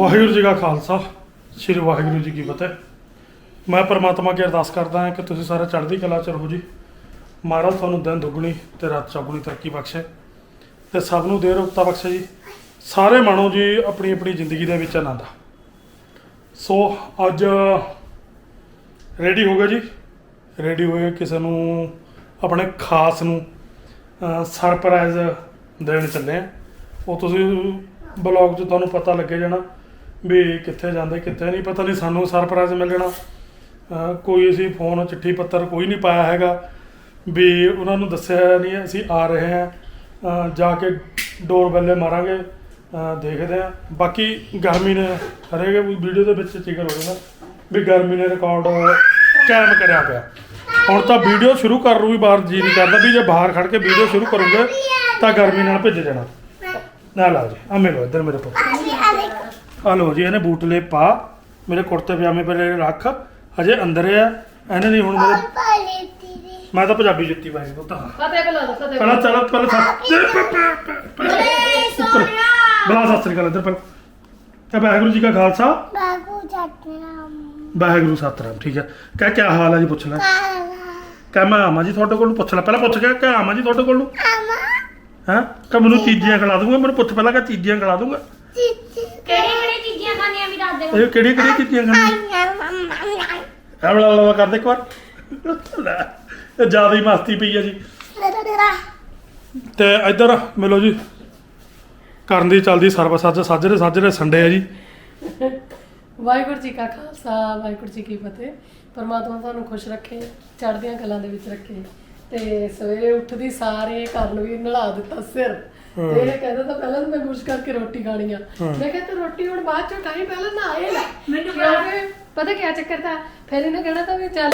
ਵਾਹਿਗੁਰੂ ਜੀ ਕਾ ਖਾਲਸਾ, ਸ੍ਰੀ ਵਾਹਿਗੁਰੂ ਜੀ ਕੀ ਫਤਿਹ। ਮੈਂ ਪਰਮਾਤਮਾ ਅੱਗੇ ਅਰਦਾਸ ਕਰਦਾ ਹਾਂ ਕਿ ਤੁਸੀਂ ਸਾਰੇ ਚੜ੍ਹਦੀ ਕਲਾ ਚ ਰਹੋ ਜੀ। ਮਹਾਰਾਜ ਤੁਹਾਨੂੰ ਦਿਨ ਦੁੱਗਣੀ ਤੇ ਰਾਤ ਚੌਗੁਣੀ ਤਰੱਕੀ ਬਖਸ਼ੇ। ਤੇ ਸਭ ਨੂੰ ਦੇਰ ਰੁਕਤਾ ਬਖਸ਼ੇ ਜੀ। ਸਾਰੇ ਮਾਣੋ ਜੀ ਆਪਣੀ ਆਪਣੀ ਜ਼ਿੰਦਗੀ ਦੇ ਵਿੱਚ ਆਨੰਦ ਸੋ ਅੱਜ ਰੈਡੀ ਹੋ ਗਏ ਜੀ। ਰੈਡੀ ਹੋਏ ਕਿਸੇ ਨੂੰ ਆਪਣੇ ਖਾਸ ਨੂੰ ਸਰਪ੍ਰਾਈਜ਼ ਦੇਣ ਚੱਲੇ ਆ। ਉਹ ਤੁਸੀਂ ਬਲੌਗ 'ਚ ਤੁਹਾਨੂੰ ਪਤਾ ਲੱਗੇ ਜਾਣਾ। ਵੀ ਕਿੱਥੇ ਜਾਂਦੇ, ਕਿੱਥੇ ਨਹੀਂ, ਪਤਾ ਨਹੀਂ ਸਾਨੂੰ ਸਰਪ੍ਰਾਈਜ਼ ਮਿਲਣਾ ਅਹ ਕੋਈ ਅਸੀਂ ਫੋਨ, ਚਿੱਠੀ, ਪੱਤਰ ਕੋਈ ਨਹੀਂ ਪਾਇਆ ਹੈਗਾ। ਵੀ ਉਹਨਾਂ ਨੂੰ ਦੱਸਿਆ ਨਹੀਂ, ਅਸੀਂ ਆ ਰਹੇ ਹਾਂ। ਅਹ ਜਾ ਕੇ ਡੋਰ ਬੱਲੇ ਮਾਰਾਂਗੇ, ਅਹ ਦੇਖਦੇ ਹਾਂ। ਬਾਕੀ ਗਰਮੀ ਨੇ ਹਰੇਕ ਵੀਡੀਓ ਦੇ ਵਿੱਚ ਜ਼ਿਕਰ ਹੋ ਜਾਂਦਾ ਵੀ ਗਰਮੀ ਨੇ ਰਿਕਾਰਡ ਕਾਇਮ ਕਰਿਆ ਪਿਆ। ਹੁਣ ਤਾਂ ਵੀਡੀਓ ਸ਼ੁਰੂ ਕਰ ਨੂੰ ਵੀ ਬਾਹਰ, ਜੀ ਨਹੀਂ ਕਰਦਾ ਵੀ ਜੇ ਬਾਹਰ ਖੜ ਕੇ ਵੀਡੀਓ ਸ਼ੁਰੂ ਕਰੂੰਗੇ ਤਾਂ ਗਰਮੀ ਨਾਲ ਭਿੱਜ ਜਾਣਾ। ਨਾ ਲਾ ਜੀ ਆ ਮਿਲੋ ਇੱਧਰ ਮੇਰੇ ਕੋਲ। ਆ ਲਓ ਜੀ ਇਹਨੇ ਬੂਟ ਲੈ ਪਾ। ਮੇਰੇ ਕੁੜਤੇ ਪਜਾਮੇ ਪਰ ਰੱਖ। ਹਜੇ ਅੰਦਰ ਆ। ਇਹਨੇ ਨਹੀਂ ਹੁਣ ਮੇਰੇ ਮੈਂ ਤਾਂ ਪੰਜਾਬੀ ਜੁੱਤੀ ਪਾਈ ਉਹ ਤਾਂ ਫਤਿਹ ਬੁਲਾ ਦੋ ਫਤਿਹ ਪਹਿਲਾਂ ਚਲ ਪਹਿਲਾਂ ਸੱਤ ਬਲਾ ਸਤਿ ਸ੍ਰੀ ਅਕਾਲ ਇੱਧਰ ਪਹਿਲਾਂ। ਤੇ ਵਾਹਿਗੁਰੂ ਜੀ ਕਾ ਖਾਲਸਾ। ਵਾਹਿਗੁਰੂ ਸਤਿਨਾਮ ਠੀਕ ਹੈ ਕਹਿ ਕਿਆ ਹਾਲ ਹੈ ਜੀ ਪੁੱਛ ਲੈ। ਕਹਿ ਮੈਂ ਆਵਾਂ ਜੀ ਤੁਹਾਡੇ ਕੋਲ ਨੂੰ ਪੁੱਛ ਲੈ। ਪਹਿਲਾਂ ਪੁੱਛ ਕੇ ਕਿ ਆਵਾਂ ਜੀ ਤੁਹਾਡੇ ਕੋਲ। ਨੂੰ ਹਾਂ? ਕਿ ਮੈਨੂੰ ਚੀਜ਼ੀਆਂ ਖਿਲਾ ਦੂੰਗਾ। ਮੈਨੂੰ ਪੁੱਛ ਪਹਿਲਾਂ ਕਿ ਚੀਜ਼ੀਆਂ ਖਿਲਾ ਦੂੰਗਾ। ਕਿਹੜੀ ਕਿਹੜੀ ਚੀਜ਼ਾਂ ਖਾਣੀਆਂ ਵੀ ਦੱਸ ਦੇ ਇਹ ਕਿਹੜੀ ਕਿਹੜੀ ਖਾਣੀਆਂ ਐ ਬੜਾ ਲਵਾ ਕਰਦੇ ਇੱਕ ਵਾਰ। ਲੈ, ਇਹ ਜ਼ਿਆਦਾ ਹੀ ਮਸਤੀ ਪਈ ਹੈ ਜੀ। ਤੇ ਇੱਧਰ ਮਿਲੋ ਜੀ। ਕਰਨ ਦੀ ਚੱਲਦੀ ਸਰਵਿਸ ਅੱਜ ਸਾਜਰੇ ਸਾਜਰੇ ਸੰਡੇ ਹੈ ਜੀ। ਵਾਹਿਗੁਰੂ ਜੀ ਕਾ ਖਾਲਸਾ ਵਾਹਿਗੁਰੂ ਜੀ ਕੀ ਫਤਿਹ। ਪਰਮਾਤਮਾ ਤੁਹਾਨੂੰ ਖੁਸ਼ ਰੱਖੇ ਚੜ੍ਹਦੀਆਂ ਕਲਾਂ ਦੇ ਵਿੱਚ ਰੱਖੇ। ਤੇ ਸਵੇਰੇ ਉੱਠਦੀ ਸਾਰੇ ਕਰਨ ਵੀ ਨਲਾ ਦਿੱਤਾ ਸਿਰ। ਤੇ ਇਹ ਕਹਿੰਦਾ ਤਾਂ ਪਹਿਲਾਂ ਤਾਂ ਮੈਂ ਬੁਰਸ਼ ਕਰਕੇ ਰੋਟੀ ਖਾਣੀ ਆ। ਮੈਂ ਕਿਹਾ ਤੂੰ ਰੋਟੀ ਹੁਣ ਬਾਅਦ ਚੋਂ ਖਾਈ ਪਹਿਲਾਂ ਨਹਾਏ ਲੈ। ਮੈਨੂੰ ਕਿਉਂਕਿ ਪਤਾ ਕੀ ਚੱਕਰ ਤਾਂ ਫਿਰ ਇਹਨੇ ਕਹਿਣਾ ਤਾਂ ਵੀ ਚੱਲ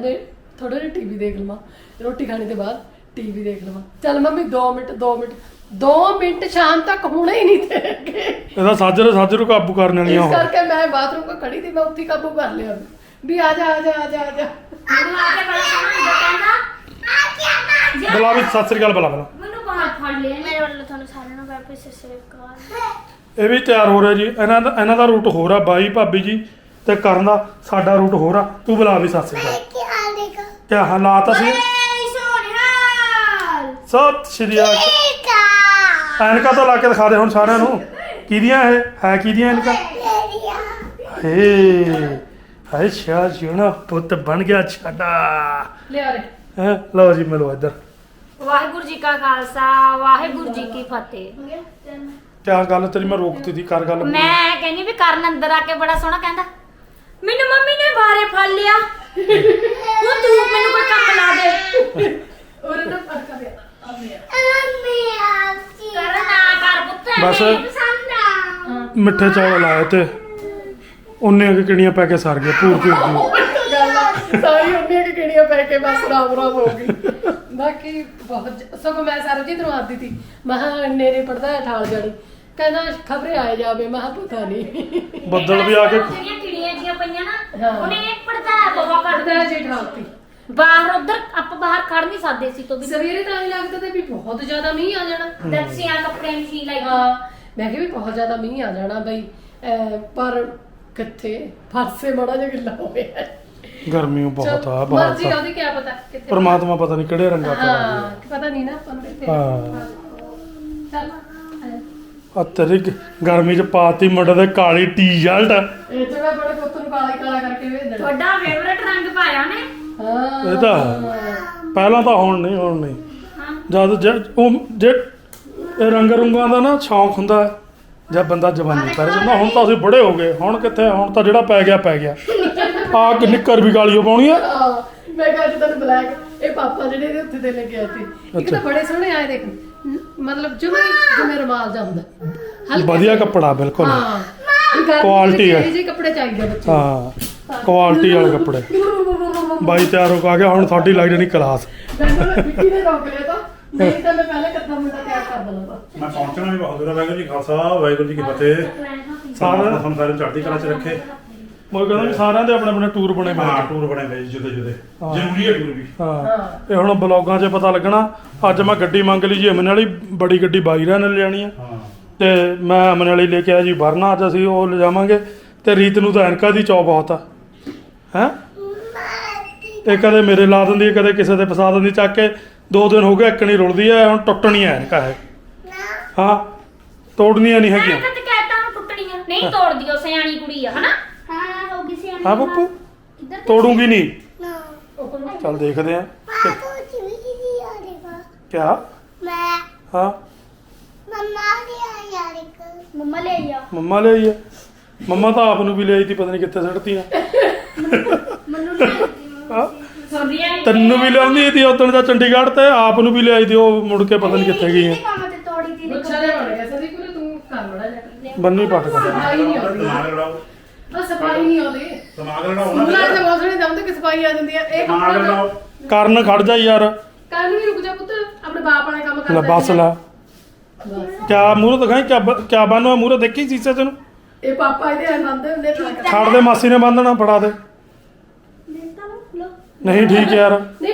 ਮੈਂ ਥੋੜਾ ਜਿਹਾ ਟੀਵੀ ਦੇਖ ਲਵਾਂ ਰੋਟੀ ਖਾਣੇ ਦੇ ਬਾਅਦ ਟੀਵੀ ਦੇਖ ਲਵਾਂ। ਚੱਲ ਮੰਮੀ 2 ਮਿੰਟ 2 ਮਿੰਟ 2 ਮਿੰਟ ਸ਼ਾਮ ਤੱਕ ਹੋਣੇ ਹੀ ਨਹੀਂ ਦੇਗੇ ਇਹਦਾ ਸਾਜਰੇ ਸਾਜਰੇ ਨੂੰ ਕਾਬੂ ਕਰਨ ਵਾਲੀਆਂ ਇਸ ਕਰਕੇ ਮੈਂ ਬਾਥਰੂਮ ਕੋ ਖੜੀ ਥੀ ਮੈਂ ਉੱਥੇ ਕਾਬੂ ਕਰ ਲਿਆ। ਵੀ ਆ ਜਾ ਆ ਜਾ ਆ ਜਾ ਆ ਜਾ। ਮੈਨੂੰ ਆ ਕੇ ਬੜਾ ਸੋਹਣਾ ਕਹਿੰਦਾ ਬੁਲਾ ਵੀ ਸਤਿ ਸ੍ਰੀ ਅਕਾਲ ਬੁਲਾ ਬੁਲਾ। ਮੈਨੂੰ ਬਾਹਰ ਫੜ ਲਿਆ ਮੇਰੇ ਵੱਲੋਂ ਤੁਹਾਨੂੰ ਸਾਰਿਆਂ ਨੂੰ ਵਾਪਸ ਸਤਿ ਸ੍ਰੀ ਅਕਾਲ। ਇਹ ਵੀ ਤਿਆਰ ਹੋ ਰਿਹਾ ਜੀ। ਇਹਨਾਂ ਦਾ ਇਹਨਾਂ ਦਾ ਰੂਟ ਹੋਰ ਆ ਬਾਈ ਭਾਬੀ ਜੀ ਤੇ ਕਰਨ ਦਾ ਸਾਡਾ ਰੂਟ ਹੋਰ ਆ। ਤੂੰ ਬੁਲਾ ਵੀ ਸਤਿ ਸ੍ਰੀ ਅਕਾਲ। ਕੀ ਹਾਲ ਦੇਖੋ? ਕਿਆ ਹਾਲਾਤ ਅਸੀਂ ਸੋਹਣਿਆ ਸਤਿ ਸ਼੍ਰੀ ਅਕਾਲ। ਐਨਕਾਂ ਤਾਂ ਲਾ ਕੇ ਦਿਖਾ ਦੇ ਹੁਣ ਸਾਰਿਆਂ ਨੂੰ। ਕਿਹਦੀਆਂ ਇਹ? ਹੈ ਕਿਹਦੀਆਂ ਐਨਕਾਂ? ਹੇ ਹਾਏ ਸ਼ਾ ਜੁਣਾ ਪੁੱਤ ਬਣ ਗਿਆ ਛਾਡਾ ਲਿਆ ਰੇ। ਹੈ? ਲਓ ਜੀ ਮਿਲੋ ਇੱਧਰ। ਵਾਹਿਗੁਰੂ ਜੀ ਕਾ ਖਾਲਸਾ ਵਾਹਿਗੁਰੂ ਜੀ ਕੀ ਫਤਿਹ। ਕਿਆ ਗੱਲ ਤੇਰੀ ਮੈਂ ਰੋਕਤੀ ਦੀ ਕਰ ਗੱਲ ਮੈਂ ਕਹਿੰਦੀ ਵੀ ਕਰਨ ਅੰਦਰ ਆ ਕੇ ਬੜਾ ਸੋਹਣਾ ਕਹਿੰਦਾ। ਮੈਨੂੰ ਮੰਮੀ ਨੇ ਬਾਰੇ ਫੜ ਲਿਆ। ਹੁਣ ਤੂੰ ਮੈਨੂੰ ਕੋਈ ਕੰਮ ਲਾ ਦੇ। ਗਿਆ। ਕਰਨ ਨਾ ਕਰ ਪੁੱਤ ਬਸ। ਮੈਨੂੰ ਪਸੰਦ ਆ। ਮਿੱਠੇ ਚਾਵਲ ਆਏ ਤੇ। ਉਹਨੇ ਕਿ ਕਿਹੜੀਆਂ ਪੈ ਕੇ ਸਰ ਗਏ ਪੂਰ ਪੂਰ ਦੀ। ਗੱਲ ਆ, ਸਾਰੀ ਉਹਨੀਆਂ ਕਿ ਕਿਹੜੀਆਂ ਪੈ ਕੇ ਬਸ ਰਾਮ ਰਾਮ ਹੋ ਗਈ। ਬਾਕੀ ਬਹੁਤ ਜ- ਸਗੋਂ ਮੈਂ ਸਰਬਜੀਤ ਨੂੰ ਆਦੀ ਸੀ ਮਹਾ ਨੇਰੇ ਪੜਦਾ ਹੈ ਠਾਲ ਜਾਣੀ। ਕਹਿੰਦਾ ਖਬਰੇ ਆਏ ਜਾਵੇ ਮਹਾ ਪਤਾ ਨਹੀਂ। ਬੱਦਲ ਵੀ ਆ ਕੇ ਜਿਹੜੀਆਂ ਕਿੜੀਆਂ ਜੀਆਂ ਪਈਆਂ ਨਾ ਹਾਂ। ਉਹਨੇ ਇਹ ਪੜਦਾ ਬਾਬਾ ਪੜਦਾ ਕੱਢਦਾ ਜੀ ਠਾਲਤੀ ਬਾਹਰ ਉਧਰ ਆਪਾਂ ਬਾਹਰ ਖੜ ਨਹੀਂ ਸਕਦੇ ਸੀ ਤੋਂ ਵੀ ਸਵੇਰੇ ਤਾਂ ਇਹ ਲੱਗਦਾ ਤੇ ਵੀ ਬਹੁਤ ਜ਼ਿਆਦਾ ਮੀਂਹ ਆ ਜਾਣਾ। ਦਰਸੀਆਂ ਕੱਪੜੇ ਮਸ਼ੀਨ ਲਾਈ। ਹਾਂ ਮੈਂ ਕਿਹਾ ਵੀ ਬਹੁਤ ਜ਼ਿਆਦਾ ਮੀਂਹ ਆ ਜਾਣਾ ਬਈ ਅਹ, ਪਰ ਕਿੱਥੇ? ਫਰਸੇ ਮੜਾ ਜਿਹਾ ਗਿੱਲਾ ਹੋਇਆ। ਗਰਮੀ ਬਹੁਤ ਆ ਬਹੁਤ ਮਰਜ਼ੀ ਆ ਉਹਦੀ ਕੀ ਪਤਾ ਕਿੱਥੇ ਪਰਮਾਤਮਾ ਪਤਾ ਨਹੀਂ ਕਿਹੜੇ ਰੰਗਾਂ ਚ ਹਾਂ ਪਤਾ ਨਹੀਂ ਨਾ ਆਪਾਂ ਨੂੰ ਕਿੱਥੇ ਹਾਂ। ਚੱਲ ਆ ਤੇਰੀ ਗ- ਗਰਮੀ ਚ ਪਾਤੀ ਮੁੰਡੇ ਦੇ ਕਾਲੀ ਟੀ-ਸ਼ਰਟ ਇਹ ਤੇ ਮੈਂ ਬੜੇ ਪੁੱਤ ਨੂੰ ਕਾਲਾ ਹੀ ਕਾਲਾ ਕਰਕੇ ਭੇਜ ਦੇਣਾ। ਤੁਹਾਡਾ ਫੇਵਰਟ ਰੰਗ ਪਾਇਆ ਨੇ ਹਾਂ। ਇਹ ਤਾਂ ਹੈ। ਪਹਿਲਾਂ ਤਾਂ ਹੁਣ ਨਹੀਂ ਹੁਣ ਨਹੀਂ। ਹਾਂ। ਜਦ ਜੇ ਉਹ ਜੇ ਇਹ ਰੰਗ ਰੁੰਗਾਂ ਦਾ ਨਾ ਸ਼ੌਂਕ ਹੁੰਦਾ ਹੈ, ਜਦ ਬੰਦਾ ਜਵਾਨੀ ਕਰ ਜਾਂਦਾ ਹੁਣ ਤਾਂ ਅਸੀਂ ਬੜੇ ਹੋ ਗਏ ਹੁਣ ਕਿੱਥੇ ਹੁਣ ਤਾਂ ਜਿਹੜਾ ਪੈ ਗਿਆ ਪੈ ਗਿਆ। ਆ ਕਿ ਨਿੱਕਰ ਵੀ ਗਾਲੀਓ ਪਾਉਣੀ ਆ ਹਾਂ, ਮੈਂ ਕਿਹਾ ਅੱਜ ਤੈਨੂੰ ਬਲੈਕ ਇਹ ਪਾਪਾ ਜਿਹੜੇ ਇਹਦੇ ਉੱਤੇ ਤੇ ਲੱਗਿਆ ਸੀ ਇੱਕ ਤਾਂ ਅੱਛਾ। ਬੜੇ ਸੋਹਣੇ ਆਏ ਦੇਖ। ਨ- ਮਤਲਬ ਜਿਵੇਂ ਜਿਵੇਂ ਰਮਾਲ ਦਾ ਹੁੰਦਾ। ਹਲਕੇ ਵਧੀਆ ਕੱਪੜਾ ਬਿਲਕੁਲ। ਹਾਂ। Quality ਹੈ। ਇਹ ਜਿਹੇ ਕੱਪੜੇ ਚਾਹੀਦੇ ਬੱਚੇ ਹਾਂ। ਕੁਆਲਿਟੀ ਵਾਲੇ ਕੱਪੜੇ। ਬਾਈ ਤਿਆਰ ਹੋ ਕੇ ਆ ਗਿਆ ਹੁਣ ਤੁਹਾਡੀ ਲੱਗ ਜਾਣੀ ਕਲਾਸ ਮੈਨੂੰ ਵਿੱਕੀ ਨੇ ਰੋਕ ਲਿਆ ਤਾਂ। ਨਹੀਂ ਤਾਂ ਮੈਂ ਪਹਿਲੇ ਕੱਦਾ ਮੁੰਡਾ ਤਿਆਰ ਕਰ ਦੇਣਾ ਤਾਂ। ਮੈਂ ਪਹੁੰਚਣਾ ਵੀ ਬਹੁਤ ਦੂਰ ਹੈ ਵਾਹਿਗੁਰੂ ਜੀ ਕਾ ਖਾਲਸਾ ਵਾਹਿਗੁਰੂ ਜੀ ਕੀ ਫਤਿਹ। ਸਾਰਾ ਸਾਰਾ ਤੁਹਾਨੂੰ ਸਾਰੇ ਚੜ੍ਹਦੀ ਕਲਾ ਚ ਰੱਖੇ। ਮੈਂ ਕਹਿੰਦਾ ਵੀ ਸਾਰਿਆਂ ਦੇ ਆਪਣੇ ਆਪਣੇ ਟੂਰ ਬਣੇ ਹਾਂ ਨੇ। ਟੂਰ ਬਣੇ ਹੋਏ ਜੀ ਜੁਦੇ ਜੁਦੇ। ਜ਼ਰੂਰੀ ਹੈ ਟੂਰ ਵੀ। ਹਾਂ। ਇਹ ਹੁਣ ਬਲੌਗਾਂ 'ਚ ਪਤਾ ਲੱਗਣਾ ਅੱਜ ਮੈਂ ਗੱਡੀ ਮੰਗ ਲਈ ਜੀ ਅਮਨ ਵਾਲੀ ਬੜੀ ਗੱਡੀ ਬਾਈ ਰਾਂ ਨੇ ਲਿਆਣੀ ਆ। ਹਾਂ। ਤੇ ਮੈਂ ਅਮਨ ਵਾਲੀ ਲੈ ਕੇ ਆਇਆ ਜੀ ਵਰਨਾ ਅੱਜ ਅਸੀਂ ਉਹ ਲਿਜਾਵਾਂਗੇ। ਤੇ ਰੀਤ ਨੂੰ ਤਾਂ ਐਨਕਾ ਦੀ ਚੌ ਬਹੁਤ ਆ। ਹੈ? ਇਹ ਕਦੇ ਮੇਰੇ ਲਾ ਦਿੰਦੀ ਹੈ ਕਦੇ ਕਿਸੇ ਦੇ ਫਸਾ ਦਿੰਦੀ ਚੱਕ ਕੇ ਦੋ ਦਿਨ ਹੋ ਗਏ ਇੱਕ ਨਹੀਂ ਰੁਲਦੀ ਹੈ ਹੁਣ ਟੁੱਟਣੀ ਹੈ ਐਨਕਾ ਹੈ ਹਾਂ। ਤੋੜਨੀਆਂ ਨਹੀਂ ਮੈਂ ਹੈਗੀਆਂ। ਨਹੀਂ ਤੋੜਦੀ ਉਹ ਸਿਆਣੀ ਕੁੜੀ ਆ ਹਨਾ? ਹਾਂ ਕਿੱਧਰ ਤੋੜੂਗੀ ਨਹੀਂ? ਨਾ। ਚੱਲ ਦੇਖਦੇ ਆ ਪਾਪਾ ਜੀ ਵੀ ਆ ਰਿਹਾ ਕਿਆ? ਮੈਂ। ਹਾਂ। ਮੰਮਾ ਨੇ ਆ ਯਾਰ ਮੰਮਾ ਲੈ ਆ। ਮੰਮਾ ਲਈ ਹੈ ਮੰਮਾ ਤਾਂ ਆਪ ਨੂੰ ਵੀ ਲਈ ਤੀ ਪਤਾ ਨਹੀਂ ਕਿੱਥੇ ਸੜਤੀਆਂ ਮੈਨੂੰ ਲੈ ਹਾਂ। ਸੁਣਦੀਆਂ ਨੀ ਤੈਨੂੰ ਵੀ ਲਿਆਉਂਦੀ ਤੀ ਉਦੋਂ ਦਾ ਚੰਡੀਗੜ੍ਹ ਤੇ ਆਪ ਨੂੰ ਵੀ ਲਿਆਈ ਤੀ ਉਹ ਮੁੜ ਕੇ ਪਤਾ ਨਹੀਂ ਕਿੱਥੇ ਗਈ ਹੈ ਕੰਮ ਤੇ ਤੋੜੀ ਤੀ ਮੁੱਛਾਂ ਦੇ ਬਣ ਗਿਆ ਸਦੀ ਕੁਰੇ ਤੂੰ ਕਰ ਬੜਾ ਜਾ ਬੰਨੀ ਪੱਟ ਕਰ। ਸਫ਼ਾਈ ਨਹੀਂ ਆਉਂਦੀ ਸਮਾਨ ਲੜਾਓ ਬਸ ਸਫ਼ਾਈ ਨਹੀਂ ਆਉਂਦੀ। ਸਮਾਨ ਲੜਾਓ ਮੁੱਲਾ ਦੇ ਬਹੁਤ ਸਾਰੇ ਜਾਂਦੇ ਕਿ ਸਫ਼ਾਈ ਆ ਜਾਂਦੀ ਹੈ ਇਹ ਸਮਾਨ ਕੱਪੜਾ ਲੜਾਓ ਕਰਨ ਖੜ ਜਾ ਯਾਰ। ਕੱਲ ਵੀ ਰੁਕ ਜਾ ਪੁੱਤ ਆਪਣੇ ਬਾਪ ਵਾਲਾ ਕੰਮ ਕਰ ਲੈ ਬਸ ਲੈ। ਕਿਆ ਮੂਹਰੇ ਦਿਖਾਈ ਕਿਆ ਬ- ਕਿਆ ਬਾਨੋ ਮੂਹਰੇ ਦੇਖੀ ਸੀਸੇ ਤੈਨੂੰ ਇਹ ਪਾਪਾ ਇਹਦੇ ਆਨੰਦ ਹੁੰਦੇ ਤਾਂ ਛੱਡ ਦੇ ਮਾਸੀ ਨੇ ਬੰਨਣਾ ਫੜਾ ਦੇ। ਨਹੀਂ ਠੀਕ ਯਾਰ। ਨਹੀਂ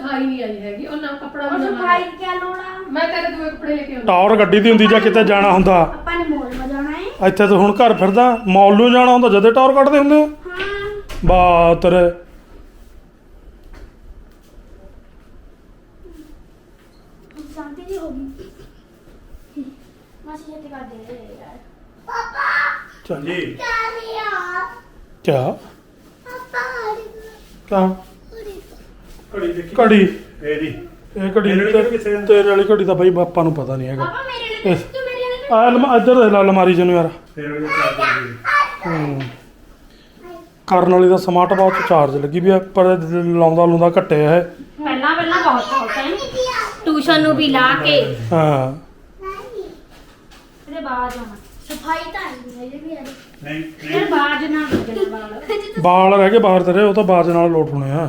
ਸਫ਼ਾਈ ਨਹੀਂ ਆਈ ਹੈਗੀ ਉਹ ਨਾ ਕੱਪੜਾ ਉਹ ਸਫ਼ਾਈ ਕਿਆ ਲੋੜਾ ਮੈਂ ਤੇਰੇ ਦੂਏ ਕੱਪੜੇ ਲੈ ਕੇ ਆਉਂਦੀ। ਟੌਰ ਗੱਡੀ ਦੀ ਹੁੰਦੀ ਜਾਂ ਕਿਤੇ ਜਾਣਾ ਹੁੰਦਾ? ਆਪਾਂ ਨੇ ਮੋਲ ਵਜਾਉਣਾ ਹੈ ਇੱਥੇ ਤੂੰ ਹੁਣ ਘਰ ਫਿਰਦਾ ਮੌਲ ਨੂੰ ਜਾਣਾ ਹੁੰਦਾ ਜਦੇ ਟੌਰ ਕੱਢਦੇ ਹੁੰਦੇ ਹਾਂ? ਬਾਤਰ ਹੁਣ ਸ਼ਾਂਤੀ ਜੀ ਹੋ ਮਾਸੀ ਛੇਤੀ ਕਰ ਦੇ ਯਾਰ। ਚੱਲ। ਜੀ ਕਿਆ? ਕਿਆ? ਕਾ ਘੜੀ ਦੇਖੀ ਘੜੀ। ਇਹ ਘੜੀ ਤੇਰੇ ਵਾਲੀ ਘੜੀ ਤਾਂ ਬਾਈ ਆਪਾਂ ਨੂੰ ਪਤਾ ਨਹੀਂ ਹੈਗਾ। ਆ ਅਲਮ ਇੱਧਰ ਦੇਖ ਲਾ ਅਲਮਾਰੀ ਜਨੂੰ ਯਾਰ। ਕਰਨ ਵਾਲੀ ਦਾ ਸਮਾਰਟ ਵਾਚ ਚਾਰਜ ਲੱਗੀ ਵੀ ਆ ਪਰ ਲਾਉਂਦਾ ਲੂੰਦਾ ਘਟਿਆ ਹੈ ਪਹਿਲਾਂ ਪਹਿਲਾਂ ਬਹੁਤ ਬਹੁਤ ਟਿਊਸ਼ਨ ਨੂੰ ਵੀ ਲਾ ਕੇ। ਹਾਂ। ਤੇਰੇ ਬਾਜ ਆਉਣਾ ਸਫ਼ਾਈ ਤਾਂ ਨਹੀਂ ਹੈ ਜੀ ਨਹੀਂ ਨਹੀਂ। ਫਿਰ ਬਾਜ ਨਾ ਲੱਗਣ ਰਹਿ ਗਏ ਬਾਹਰ ਤੇਰੇ ਉਹ ਤਾਂ ਬਾਜ ਨਾਲ ਲੋਟ ਹੋਣੇ ਆ।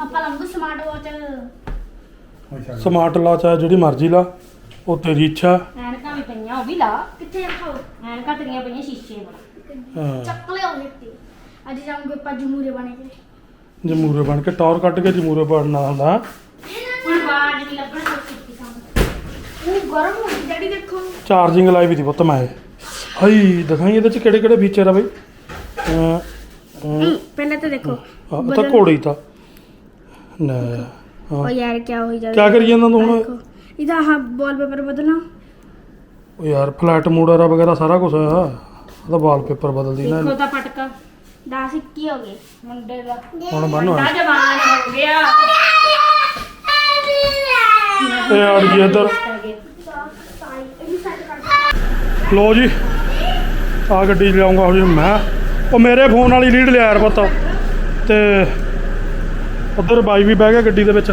ਆਪਾਂ ਲੰਬੂ ਸਮਾਰਟ ਵਾਚ ਸਮਾਰਟ ਲਾ ਚਾਹੇ ਜਿਹੜੀ ਮਰਜ਼ੀ ਲਾ ਉਹ ਤੇਰੀ ਇੱਛਾ। ਐਨਕਾਂ ਵੀ ਪਈਆਂ ਉਹ ਵੀ ਲਾ। ਕਿੱਥੇ ਰੱਖੋ ਐਨਕਾਂ ਤੇਰੀਆਂ ਪਈਆਂ ਸ਼ੀਸ਼ੇ ਕੋਲ ਹਾਂ। ਚੱਕ ਲਿਆਓ ਮਿੱਟੀ ਅੱਜ ਜਾਉਂਗੇ ਆਪਾਂ ਜਮੂਰੇ ਬਣੇ ਤੇ ਜਮੂਰੇ ਬਣ ਕੇ ਟੌਰ ਕੱਢ ਕੇ ਜਮੂਰੇ ਬਣਨਾ ਹੁੰਦਾ ਹੁਣ ਬਾਜ ਨਹੀਂ ਲੱਭਣ ਸਭ ਸਿੱਖੀ ਸਾਨੂੰ। ਉਹ ਗਰਮ ਹੋ ਗਈ। ਡੈਡੀ ਦੇਖੋ। ਚਾਰਜਿੰਗ ਲਾਈ ਵੀ ਦੀ ਪੁੱਤ ਮੈਂ। ਹਾਈ ਦਿਖਾਈ ਇਹਦੇ ਚ ਕਿਹੜੇ ਕਿਹੜੇ ਫੀਚਰ ਆ ਬਈ? ਅਹ, ਤਾਂ ਦੇਖੋ। ਆਹ, ਤਾਂ ਘੋੜੀ ਤਾਂ। ਕਿਆ ਕਰੀ ਜਾਂਦਾ ਤੂੰ ਹੁਣ? ਇਹਦਾ ਆਹ ਵਾਲਪੇਪਰ ਬਦਲਾਂ ਉਹ ਯਾਰ ਫਲੈਟ ਮੋਡਰ ਵਗੈਰਾ ਸਾਰਾ ਕੁਝ ਆ। ਉਹਦਾ ਵਾਲਪੇਪਰ ਬਦਲਦੀ ਨਾ। ਦੇਖੋ ਨਾ ਲੋ ਜੀ ਆ ਗੱਡੀ ਲਿਆਉਂਗਾ ਹਜੇ ਮੈਂ। ਉਹ ਮੇਰੇ ਫੋਨ ਵਾਲੀ ਲੀਡ ਲਿਆ ਯਾਰ ਪੁੱਤ। ਤੇ ਉਧਰ ਬਾਈ ਵੀ ਬਹਿ ਗਿਆ ਗੱਡੀ ਦੇ ਵਿੱਚ।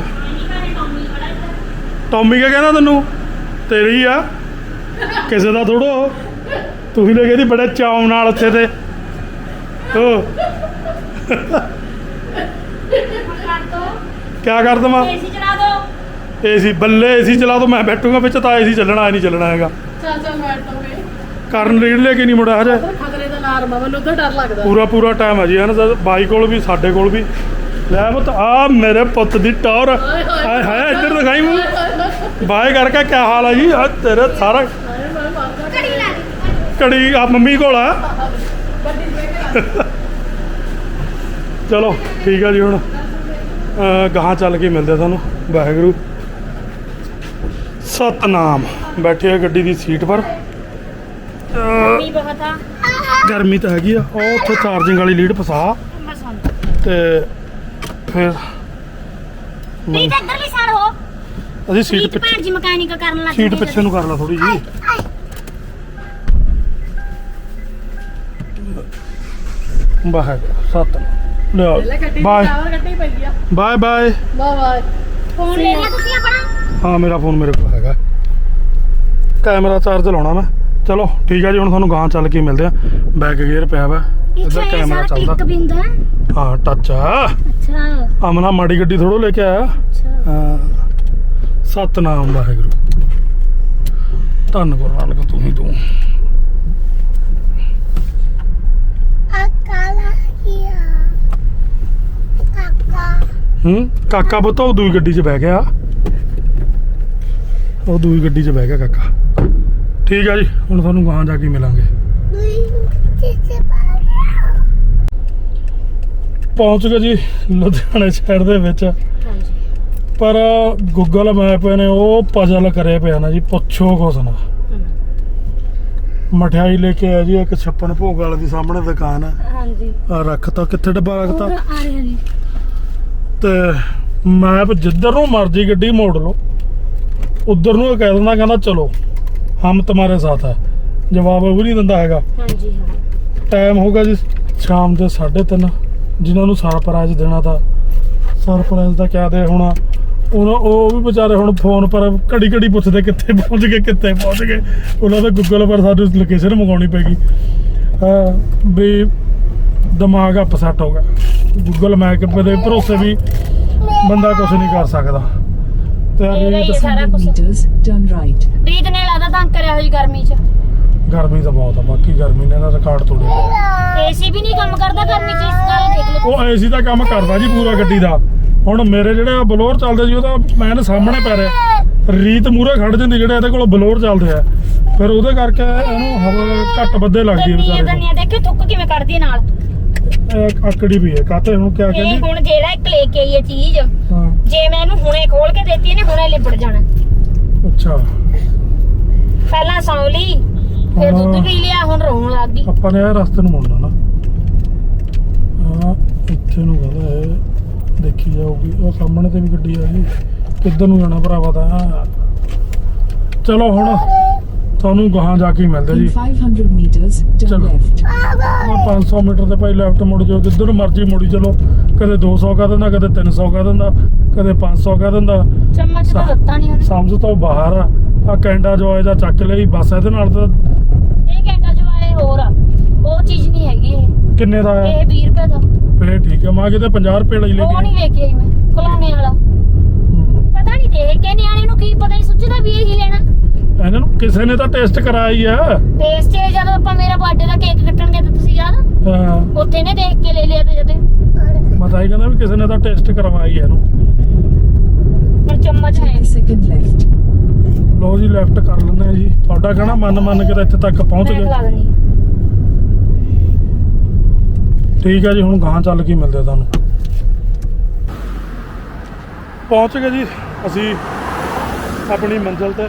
ਟੌਮੀ ਕਿਆ ਕਹਿੰਦਾ ਤੈਨੂੰ? ਤੇਰੀ ਆ। ਕਿਸੇ ਦਾ ਥੋੜੋ ਤੂੰ ਹੀ ਲੈ ਗਈ ਦੀ ਬੜੇ ਚਾਉ ਨਾਲ ਉੱਥੇ ਤੇ। ਕਿਆ ਕਰ ਦਵਾਂ? ਏਸੀ ਚਲਾ ਦੋ ਏਸੀ ਬੱਲੇ ਏਸੀ ਚਲਾ ਦੋ ਮੈਂ ਬੈਠੂਗਾ ਵਿੱਚ ਤਾਂ ਏਸੀ ਚੱਲਣਾ ਨਹੀਂ ਚੱਲਣਾ ਹੈਗਾ। ਚੱਲ ਚੱਲ ਬੈਠ ਤੋਗੇ ਕਰਨ ਰੀਡ ਲੈ ਕੇ ਨਹੀਂ ਮੁੜਿਆ ਹਜੇ। ਖਤਰੇ ਦਾ ਆ ਮੈਨੂੰ ਤਾਂ ਡਰ ਲੱਗਦਾ। ਪੂਰਾ ਪੂਰਾ ਟਾਈਮ ਹੈ ਜੀ ਹਨ ਬਾਈ ਕੋਲ ਵੀ ਸਾਡੇ ਕੋਲ ਵੀ। ਲੈ ਪੁੱਤ ਆ ਮੇਰੇ ਪੁੱਤ ਦੀ ਟੌਰ। ਹਾਏ ਹਾਏ ਇੱਧਰ ਦਿਖਾਈ ਮੂੰਹ ਬਾਏ ਕਰਕੇ ਕੀ ਹਾਲ ਹੈ ਜੀ? ਆ ਤੇਰੇ ਸਾਰਾ ਕੜੀ ਆ ਮੰਮੀ ਕੋਲ ਆ। ਚਲੋ ਠੀਕ ਆ ਜੀ ਹੁਣ। ਗਾਹਾਂ ਚੱਲ ਕੇ ਮਿਲਦੇ ਤੁਹਾਨੂੰ। ਵਾਹਿਗੁਰੂ। ਸਤਨਾਮ। ਬੈਠੇ ਆ ਗੱਡੀ ਦੀ ਸੀਟ ਪਰ। ਬਹੁਤ ਆ। ਗਰਮੀ ਤਾਂ ਹੈਗੀ ਆ। ਉਹ ਉੱਥੇ ਚਾਰਜਿੰਗ ਵਾਲੀ ਲੀਡ ਫਸਾ। ਤੇ ਫਿਰ ਨਹੀਂ ਤਾਂ ਇੱਧਰਲੀ ਸਾਈਡ ਹੋ। ਅਸੀਂ ਸੀਟ ਸੀਟ ਪਿੱਛੇ ਭੈਣ ਜੀ ਮਕੈਨਿਕ ਕਰਨ ਲੱਗ ਸੀਟ ਪਿੱਛੇ ਨੂੰ ਕਰ ਲਾ ਥੋੜੀ ਜੀ ਵਾਹਿਗੁਰੂ ਸਤ ਲਿਓ ਲੈ ਗੱਡੀ ਦੀ ਬਾਏ। ਗੱਡੀ ਪਈ ਆ। Bye bye. Bye bye. Phone ਲੈ ਲਿਆ ਤੁਸੀਂ ਆਪਣਾ। ਹਾਂ ਮੇਰਾ ਫੋਨ ਮੇਰੇ ਕੋਲ ਹੈਗਾ। ਕੈਮਰਾ ਚਾਰਜ ਲਾਉਣਾ ਮੈਂ। ਚਲੋ ਠੀਕ ਆ ਜੀ ਹੁਣ ਤੁਹਾਨੂੰ ਗਾਂ ਚੱਲ ਕੇ ਮਿਲਦੇ ਆ ਬੈਕ ਗੇਅਰ ਪਿਆ ਵਾ ਇੱਧਰ ਕੈਮਰਾ ਚੱਲਦਾ। ਬਿੰਦਾ ਹੈ। ਹਾਂ ਟੱਚ ਆ। ਅੱਛਾ। ਆਮਨਾ ਮਾੜੀ ਗੱਡੀ ਥੋੜੋ ਲੈ ਕੇ ਆਇਆ। ਅੱਛਾ। ਹਾਂ ਸਤਨਾਮ ਵਾਹਿਗੁਰੂ। ਧੰਨ ਗੁਰੂ ਨਾਨਕ ਤੂੰ ਹੀ ਤੂੰ। ਅਕਾਲਾ ਕੀਆ? ਕਾਕਾ। ਹੂੰ ਕਾਕਾ ਪੁੱਤ ਉਹ ਦੂਈ ਗੱਡੀ 'ਚ ਬਹਿ ਗਿਆ। ਉਹ ਦੂਈ ਗੱਡੀ 'ਚ ਬਹਿ ਗਿਆ ਕਾਕਾ। ਠੀਕ ਆ ਜੀ ਹੁਣ ਤੁਹਾਨੂੰ ਗਾਂ ਜਾ ਕੇ ਮਿਲਾਂਗੇ। ਪਹੁੰਚ ਗਏ ਜੀ ਲੁਧਿਆਣੇ ਸ਼ਹਿਰ ਦੇ ਵਿੱਚ। ਹਾਂਜੀ। ਪਰ ਗੂਗਲ ਮੈਪ ਨੇ ਉਹ ਪਜ਼ਲ ਕਰੇ ਪਿਆ ਨਾ ਜੀ ਪੁੱਛੋ ਕੁਛ ਨਾ। ਮਠਿਆਈ ਲੈ ਕੇ ਆਇਆ ਜੀ ਇੱਕ ਛੱਪਨ ਭੋਗ ਵਾਲੇ ਦੀ ਸਾਹਮਣੇ ਦੁਕਾਨ ਹੈ ਹਾਂਜੀ। ਆ ਰੱਖਤਾ ਕਿੱਥੇ ਡੱਬਾ ਰੱਖਤਾ ਆ ਰਿਹਾ ਜੀ। ਤੇ ਮੈਪ ਜਿੱਧਰ ਨੂੰ ਮਰਜ਼ੀ ਗੱਡੀ ਮੋੜ ਲਓ ਉਧਰ ਨੂੰ ਕਹਿ ਦਿੰਦਾ ਕਹਿੰਦਾ ਚਲੋ। ਹਮ ਤੁਹਾਡੇ ਸਾਥ ਹੈ। ਜਵਾਬ ਉਹ ਨਹੀਂ ਦਿੰਦਾ ਹੈਗਾ। ਹਾਂਜੀ ਹਾਂ। ਟਾਈਮ ਹੋਗਾ ਜੀ ਸ਼ਾਮ ਦੇ 3:30 ਜਿਨ੍ਹਾਂ ਨੂੰ ਸਰਪ੍ਰਾਈਜ਼ ਦੇਣਾ ਤਾਂ ਸਰਪ੍ਰਾਈਜ਼ ਦਾ ਕਿਆ ਦੇ ਹੋਣਾ। ਉਹਨਾਂ ਉਹ ਵੀ ਵਿਚਾਰੇ ਹੁਣ ਫੋਨ ਪਰ ਘੜੀ ਘੜੀ ਪੁੱਛਦੇ ਕਿੱਥੇ ਪਹੁੰਚ ਗਏ ਕਿੱਥੇ ਪਹੁੰਚ ਗਏ। ਉਹਨਾਂ ਦਾ ਗੂਗਲ ਪਰ ਸਾਨੂੰ ਲੋਕੇਸ਼ਨ ਮੰਗਾਉਣੀ ਪੈਗੀ ਹਾਂ ਵੀ ਦਿਮਾਗ ਅਪਸੈਟ ਹੋ ਗਿਆ। ਗੂਗਲ ਮੈਪ ਦੇ ਭਰੋਸੇ ਵੀ ਬੰਦਾ ਕੁਝ ਨਹੀਂ ਕਰ ਸਕਦਾ। ਤੇ ਇਹਦਾ ਹੀ ਅभी ਹੈ ਸਾਰਾ ਕੁਝ meters, turn right. ਰੀਤ ਨੇ ਲਾਦਾ ਤੰਗ ਕਰਿਆ ਹੋਈ ਗਰਮੀ 'ਚ। ਗਰਮੀ ਤਾਂ ਬਹੁਤ ਆ ਬਾਕੀ ਗਰਮੀ ਨੇ ਤਾਂ ਰਿਕਾਰਡ ਤੋੜਿਆ। ਏਸੀ ਵੀ ਨਹੀਂ ਕੰਮ ਕਰਦਾ ਗਰਮੀ 'ਚ ਇਸ ਗੱਲ ਦੇਖ ਲਓ। ਉਹ ਏਸੀ ਦਾ ਕੰਮ ਕਰਦਾ ਜੀ ਪੂਰਾ ਗੱਡੀ ਦਾ। ਹੁਣ ਮੇਰੇ ਜਿਹੜੇ ਬਲੋਰ ਚੱਲਦੇ ਜੀ ਉਹ ਤਾਂ ਮੈਂ ਨਾ ਸਾਹਮਣੇ ਪੈ ਰਿਹਾ। ਰੀਤ ਮੂਰੇ ਖੜ ਜਾਂਦੀ ਜਿਹੜੇ ਇਹਦੇ ਕੋਲ ਬਲੋਰ ਚੱਲਦੇ ਆ। ਫਿਰ ਉਹਦੇ ਕਰਕੇ ਇਹਨੂੰ ਹਵਾ ਘੱਟ ਵੱਧੇ ਲੱਗਦੀ ਹੈ ਵਿਚਾਰੇ ਦਨੀਆਂ ਦੇਖਿਓ ਥੁੱਕ ਕਿਵੇਂ ਕੱਢਦੀ ਹੈ ਨਾਲ। ਆਕੜੀ ਵੀ ਹੈ ਕਾਤੇ ਹੁਣ ਕਿਆ ਇਹ ਕਹਿੰਦੀ? ਹੁਣ ਜਿਹੜਾ ਇੱਕ ਲੈ ਕੇ ਆਈ ਹੈ ਚੀਜ਼ ਹਾਂ। ਜੇ ਮੈਂ ਇਹਨੂੰ ਹੁਣੇ ਖੋਲ ਕੇ ਦਿੱਤੀ ਇਹਨੇ ਹੁਣੇ ਲਿਬੜ ਜਾਣਾ। ਅੱਛਾ। ਪਹਿਲਾਂ ਸੌਂ ਲਈ ਫਿਰ। ਦੁੱਧ ਪੀ ਲਿਆ ਹੁਣ ਰੋਣ ਲੱਗ ਗਈ। ਆਪਾਂ ਨੇ ਇਹ ਰਸਤੇ ਨੂੰ ਮੁੜਨਾ ਨਾ। ਹਾਂ ਇੱਥੇ ਨੂੰ ਕਹਿੰਦਾ ਹੈ ਦੇਖੀ ਜਾਊਗੀ। ਉਹ ਸਾਹਮਣੇ ਤੇ ਵੀ ਗੱਡੀ ਆ ਗਈ। ਕਿੱਧਰ ਨੂੰ ਜਾਣਾ ਭਰਾਵਾ ਤਾਂ? ਚਲੋ ਹੁਣ। ਤੁਹਾਨੂੰ ਗਾਹਾਂ ਜਾ ਕੇ ਹੀ ਮਿਲਦੇ ਜੀ। 500 meters, turn Chalo. left. ਆਹ 500 ਮੀਟਰ ਤੇ ਭਾਈ ਲੈਫਟ ਮੁੜ ਜਾਓ ਜਿੱਧਰ ਮਰਜ਼ੀ ਮੁੜੀ ਚਲੋ। ਕਦੇ 200 ਕਹ ਦਿੰਦਾ ਕਦੇ 300 ਕਹ ਦਿੰਦਾ ਕਦੇ 500 ਕਹ ਦਿੰਦਾ। ਚਮਚ ਤਾਂ ਦਿੱਤਾ ਨਹੀਂ ਉਹਨੇ। ਸਮਝ ਤੋਂ ਬਾਹਰ ਆ। ਆ ਕੈਂਡਾ ਜੋ ਇਹਦਾ ਚੱਕ ਲਈ ਬਸ ਇਹਦੇ ਨਾਲ ਤਾਂ ਇਹ ਘੰਟਾ ਜੋ ਆਏ ਹੋਰ ਆ। ਉਹ ਚੀਜ਼ ਨਹੀਂ ਹੈਗੀ ਇਹ। ਕਿੰਨੇ ਦਾ ਆ ਇਹ 20 ਰੁਪਏ ਦਾ। ਫੇਰ ਠੀਕ ਹੈ ਮੈਂ ਕਿਤੇ 50 ਰੁਪਏ ਲਈ ਲੈ ਉਹ ਕੇ ਨਹੀਂ ਲੈ ਕੇ ਆਈ ਮੈਂ ਖਲੋਣੇ ਵਾਲਾ। ਹੂੰ। ਪਤਾ ਨਹੀਂ ਦੇਖ ਕੇ ਨਿਆਣੇ ਨੂੰ ਕੀ ਪਤਾ ਹੀ ਸੁੱਝਦਾ ਵੀ ਇਹੀ ਲੈਣਾ। ਇਹਨਾਂ ਨੂੰ ਕਿਸੇ ਨੇ ਤਾਂ ਟੈਸਟ ਹੀ ਆ। ਟੇਸਟ ਜਦੋਂ ਆਪਾਂ ਮੇਰਾ ਬਰਥਡੇ ਦਾ ਕੇਕ ਕੱਟਣਗੇ ਤਾਂ ਤੁਸੀਂ ਯਾਦ ਹਾਂ, ਉੱਥੇ ਨੇ ਦੇਖ ਕੇ ਲੈ ਲਿਆ ਤੇ ਜਦੇ। ਪਤਾ ਹੀ ਕਹਿੰਦਾ ਵੀ ਕਿਸੇ ਨੇ ਤਾਂ ਟੈਸਟ ਕਰਵਾਇਆ ਹੀ ਆ ਇਹਨੂੰ। ਹੁਣ ਚਮਚ ਹੈ। Second left. ਲੋ ਜੀ ਲੈਫਟ ਕਰ ਲੈਂਦੇ ਆ ਜੀ। ਤੁਹਾਡਾ ਕਹਿਣਾ ਮੰਨ ਮੰਨ ਕੇ ਤਾਂ ਇੱਥੇ ਤੱਕ ਪਹੁੰਚ ਮੈਂ ਗਏ। ਦਿੰਦੀ ਠੀਕ ਹੈ ਜੀ ਹੁਣ ਗਾਂ ਚੱਲ ਕੇ ਮਿਲਦੇ ਆ ਤੁਹਾਨੂੰ। ਪਹੁੰਚ ਗਏ ਜੀ। ਅਸੀਂ ਆਪਣੀ ਮੰਜ਼ਿਲ ਤੇ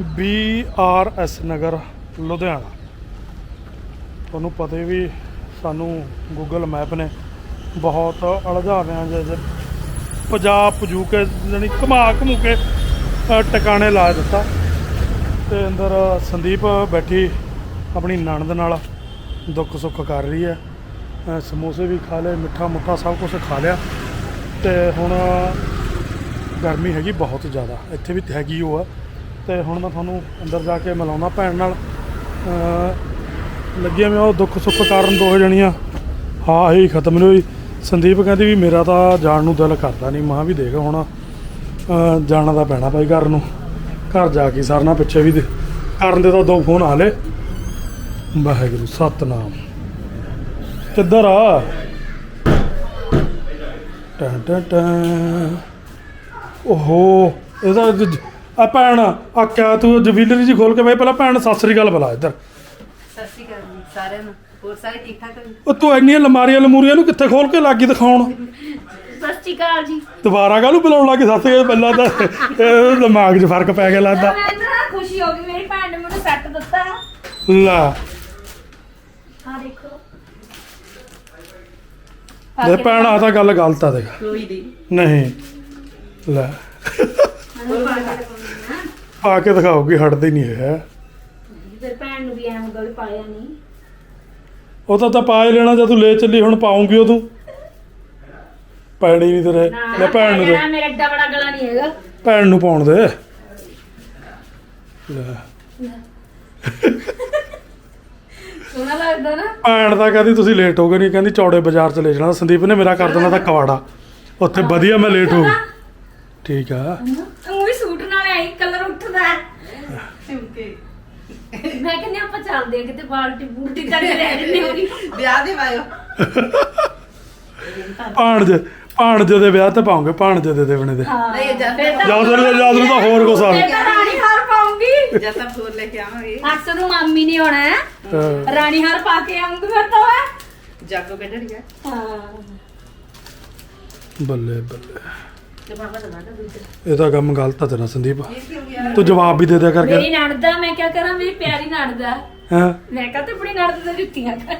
B R S Nagar, Ludhiana. ਤੁਹਾਨੂੰ ਪਤਾ ਵੀ ਸਾਨੂੰ ਗੂਗਲ ਮੈਪ ਨੇ ਬਹੁਤ ਅਲਝਾਵਿਆਂ ਜਿਹੇ ਪੰਜਾਬ ਪਜੂ ਕੇ, ਜਾਣੀ ਘੁਮਾ ਘਮੂ ਕੇ ਟਿਕਾਣੇ ਲਾ ਦਿੱਤਾ। ਤੇ ਅੰਦਰ ਸੰਦੀਪ ਬੈਠੀ ਆਪਣੀ ਨਣਦ ਨਾਲ ਦੁੱਖ ਸੁੱਖ ਕਰ ਰਹੀ ਹੈ। ਸਮੋਸੇ ਵੀ ਖਾ ਲਏ ਮਿੱਠਾ ਮੁੱਠਾ ਸਭ ਕੁਝ ਖਾ ਲਿਆ। ਤੇ ਹੁਣ ਗਰਮੀ ਹੈਗੀ ਬਹੁਤ ਜ਼ਿਆਦਾ। ਇੱਥੇ ਵੀ ਹੈਗੀ ਉਹ। ਆ ਤੇ ਹੁਣ ਮੈਂ ਤੁਹਾਨੂੰ ਅੰਦਰ ਜਾ ਕੇ ਮਿਲਾਉਣਾ ਭੈਣ ਨਾਲ। ਅ, ਲੱਗੀਆਂ ਮੈਂ ਉਹ ਦੁੱਖ ਸੁੱਖ ਕਾਰਨ ਦੋ ਜਣੀਆਂ। ਹਾਂ ਹੀ ਖਤਮ ਨਹੀਂ ਹੋਈ। ਸੰਦੀਪ ਕਹਿੰਦੀ ਵੀ ਮੇਰਾ ਤਾਂ ਜਾਣ ਨੂੰ ਦਿਲ ਕਰਦਾ ਨਹੀਂ। ਮਾਂ ਵੀ ਦੇਖ ਹੁਣ ਜਾਣਾ ਤਾਂ ਪੈਣਾ ਭਾਈ ਘਰ ਨੂੰ। ਘਰ ਜਾ ਕੇ ਸਰਨਾ ਪਿੱਛੇ ਵੀ ਦੇ- ਕਰਨ ਦੇ ਤਾਂ ਦੋ ਫੋਨ ਹਾਲੇ ਵਾਹਿਗੁਰੂ ਸਤਨਾਮ। ਕਿੱਧਰ ਆ? ਟਾ ਟਾ ਟਾ। ਓਹੋ ਇਹਦਾ ਆ ਭੈਣ ਆ ਕਿਆ ਤੂੰ ਜਵੀਲਰੀ ਜੀ ਖੋਲ ਕੇ ਬਈ ਪਹਿਲਾਂ ਭੈਣ ਸਤਿ ਸ੍ਰੀ ਅਕਾਲ ਬੁਲਾ ਇੱਧਰ। ਸਤਿ ਸ਼੍ਰੀ ਅਕਾਲ ਜੀ ਸਾਰਿਆਂ ਨੂੰ ਹੋਰ ਸਾਰੇ ਠੀਕ ਠਾਕ ਹੋ ਉਹ ਤੂੰ ਇੰਨੀਆਂ ਲਮਾਰੀਆਂ ਲਮੂਰੀਆਂ ਨੂੰ ਕਿੱਥੇ ਖੋਲ ਕੇ ਲੱਗੀ ਦਿਖਾਉਣ? ਸਤਿ ਸ਼੍ਰੀ ਅਕਾਲ ਜੀ। ਦੁਬਾਰਾ ਕਾਹਨੂੰ ਬੁਲਾਉਣ ਲੱਗੀ? ਸਤਿ ਸ੍ਰੀ ਅਕਾਲ ਪਹਿਲਾਂ ਤਾਂ ਇਹ ਦਿਮਾਗ 'ਚ ਫ਼ਰਕ ਪੈ ਗਿਆ ਲੱਗਦਾ। ਖੁਸ਼ੀ ਹੋ ਗਈ ਮੇਰੀ ਭੈਣ ਨੇ ਮੈਨੂੰ ਸੈੱਟ ਦਿੱਤਾ। ਲੈ। ਆ ਦੇਖੋ। ਦੇ ਭੈਣ ਆ ਤਾਂ ਗੱਲ ਗਲਤ ਆ ਦੇਖ। ਕੋਈ ਦੀ। ਨਹੀਂ ਲੈ। ਪਾ ਕੇ ਦਿਖਾਓਗੀ ਹਟਦੀ ਨਹੀਂ ਹੈ। ਫਿਰ ਭੈਣ ਨੂੰ ਵੀ ਐਂ ਹੁੰਦਾ ਵੀ ਪਾਇਆ ਨਹੀਂ। ਉਹ ਤਾਂ ਤਾਂ ਪਾ ਹੀ ਲੈਣਾ ਜਦ ਤੂੰ ਲੈ ਚੱਲੀ ਹੁਣ ਪਾਉਂਗੀ ਉਹ ਤੂੰ ਪੈਣੀ ਨਹੀਂ ਤੇਰੇ। ਲੈ ਭੈਣ ਨੂੰ ਦੇ। ਮੇਰਾ ਏਡਾ ਬੜਾ ਗਲਾ ਨਹੀਂ ਹੈਗਾ। ਭੈਣ ਨੂੰ ਪਾਉਣ ਦੇ। ਲੈ। ਸੋਹਣਾ ਲੱਗਦਾ ਨਾ। ਭੈਣ ਤਾਂ ਕਹਿੰਦੀ ਤੁਸੀਂ ਲੇਟ ਹੋ ਗਏ ਨਹੀਂ ਕਹਿੰਦੀ ਚੌੜੇ ਬਾਜ਼ਾਰ ਚ ਲੈ ਜਾਣਾ। ਸੰਦੀਪ ਨੇ ਮੇਰਾ ਕਰ ਦੇਣਾ ਤਾਂ ਕਵਾੜਾ ਉੱਥੇ ਵਧੀਆ ਮੈਂ ਲੇਟ ਹੋ ਗਈ। ਠੀਕ ਆ ਤੂੰ ਵੀ ਸੂਟ ਨਾਲ ਐਂ ਕਲਰ ਉੱਠਦਾ ਹੈ। ਚੁੰਕੇ ਮੈਂ ਕਹਿੰਦੀ ਆਪਾਂ ਚੱਲਦੇ ਆ ਕਿਤੇ ਬਾਲਟੀ ਬੂਟੀ ਤੱਕ ਰਹਿ ਜੰਨੇ ਹੋਗੀ। ਵਿਆਹ ਦੇ ਵਾਇਓ। ਭਾਣਜੇ ਭਾਣਜੇ ਦੇ ਵਿਆਹ ਤੇ ਪਾਉਂਗੇ ਭਾਣਜੇ ਦੇ ਦੇਵਣੇ ਦੇ। ਨਹੀਂ ਜਾ ਫਿਰ ਤਾਂ ਜਾਦਰੂ ਦਾ ਜਾਦਰੂ ਦਾ ਹੋਰ ਕੁਛ ਆ ਤਾਂ ਰਾਣੀ ਹਾਰ ਪਾਉਂਗੀ। ਜਦ ਤੱਕ ਫੋਨ ਲੈ ਕੇ ਆਵਾਂਗੇ। ਅਕਸਰ ਨੂੰ ਮਾਮੀ ਨਹੀਂ ਆਉਣਾ ਹੈ। ਹਾਂ। ਰਾਣੀ ਹਾਰ ਪਾ ਕੇ ਆਉਂਗੀ ਫਿਰ ਤਾਂ। ਮੈਂ ਜਾਗੋ ਕੱਢਣੀਆਂ ਹਾਂ। ਬੱਲੇ ਬੱਲੇ। ਤੇ ਦੂਜਾ ਇਹ ਤਾਂ ਕੰਮ ਗਲਤ ਆ ਤੇਰਾ ਸੰਦੀਪ। ਤੂੰ ਜਵਾਬ ਵੀ ਦੇ ਦਿਆ ਮੇਰੀ ਕਰਕੇ ਨਣਦਾ ਮੈਂ ਕੀ ਕਰਾਂ? ਮੇਰੀ ਪਿਆਰੀ ਨਣਦਾ ਹਾਂ? ਮੈਂ ਕਹਾਂ ਤੇ ਆਪਣੀ ਨਣਦ ਤੇ ਜੁੱਤੀਆਂ ਕਰ।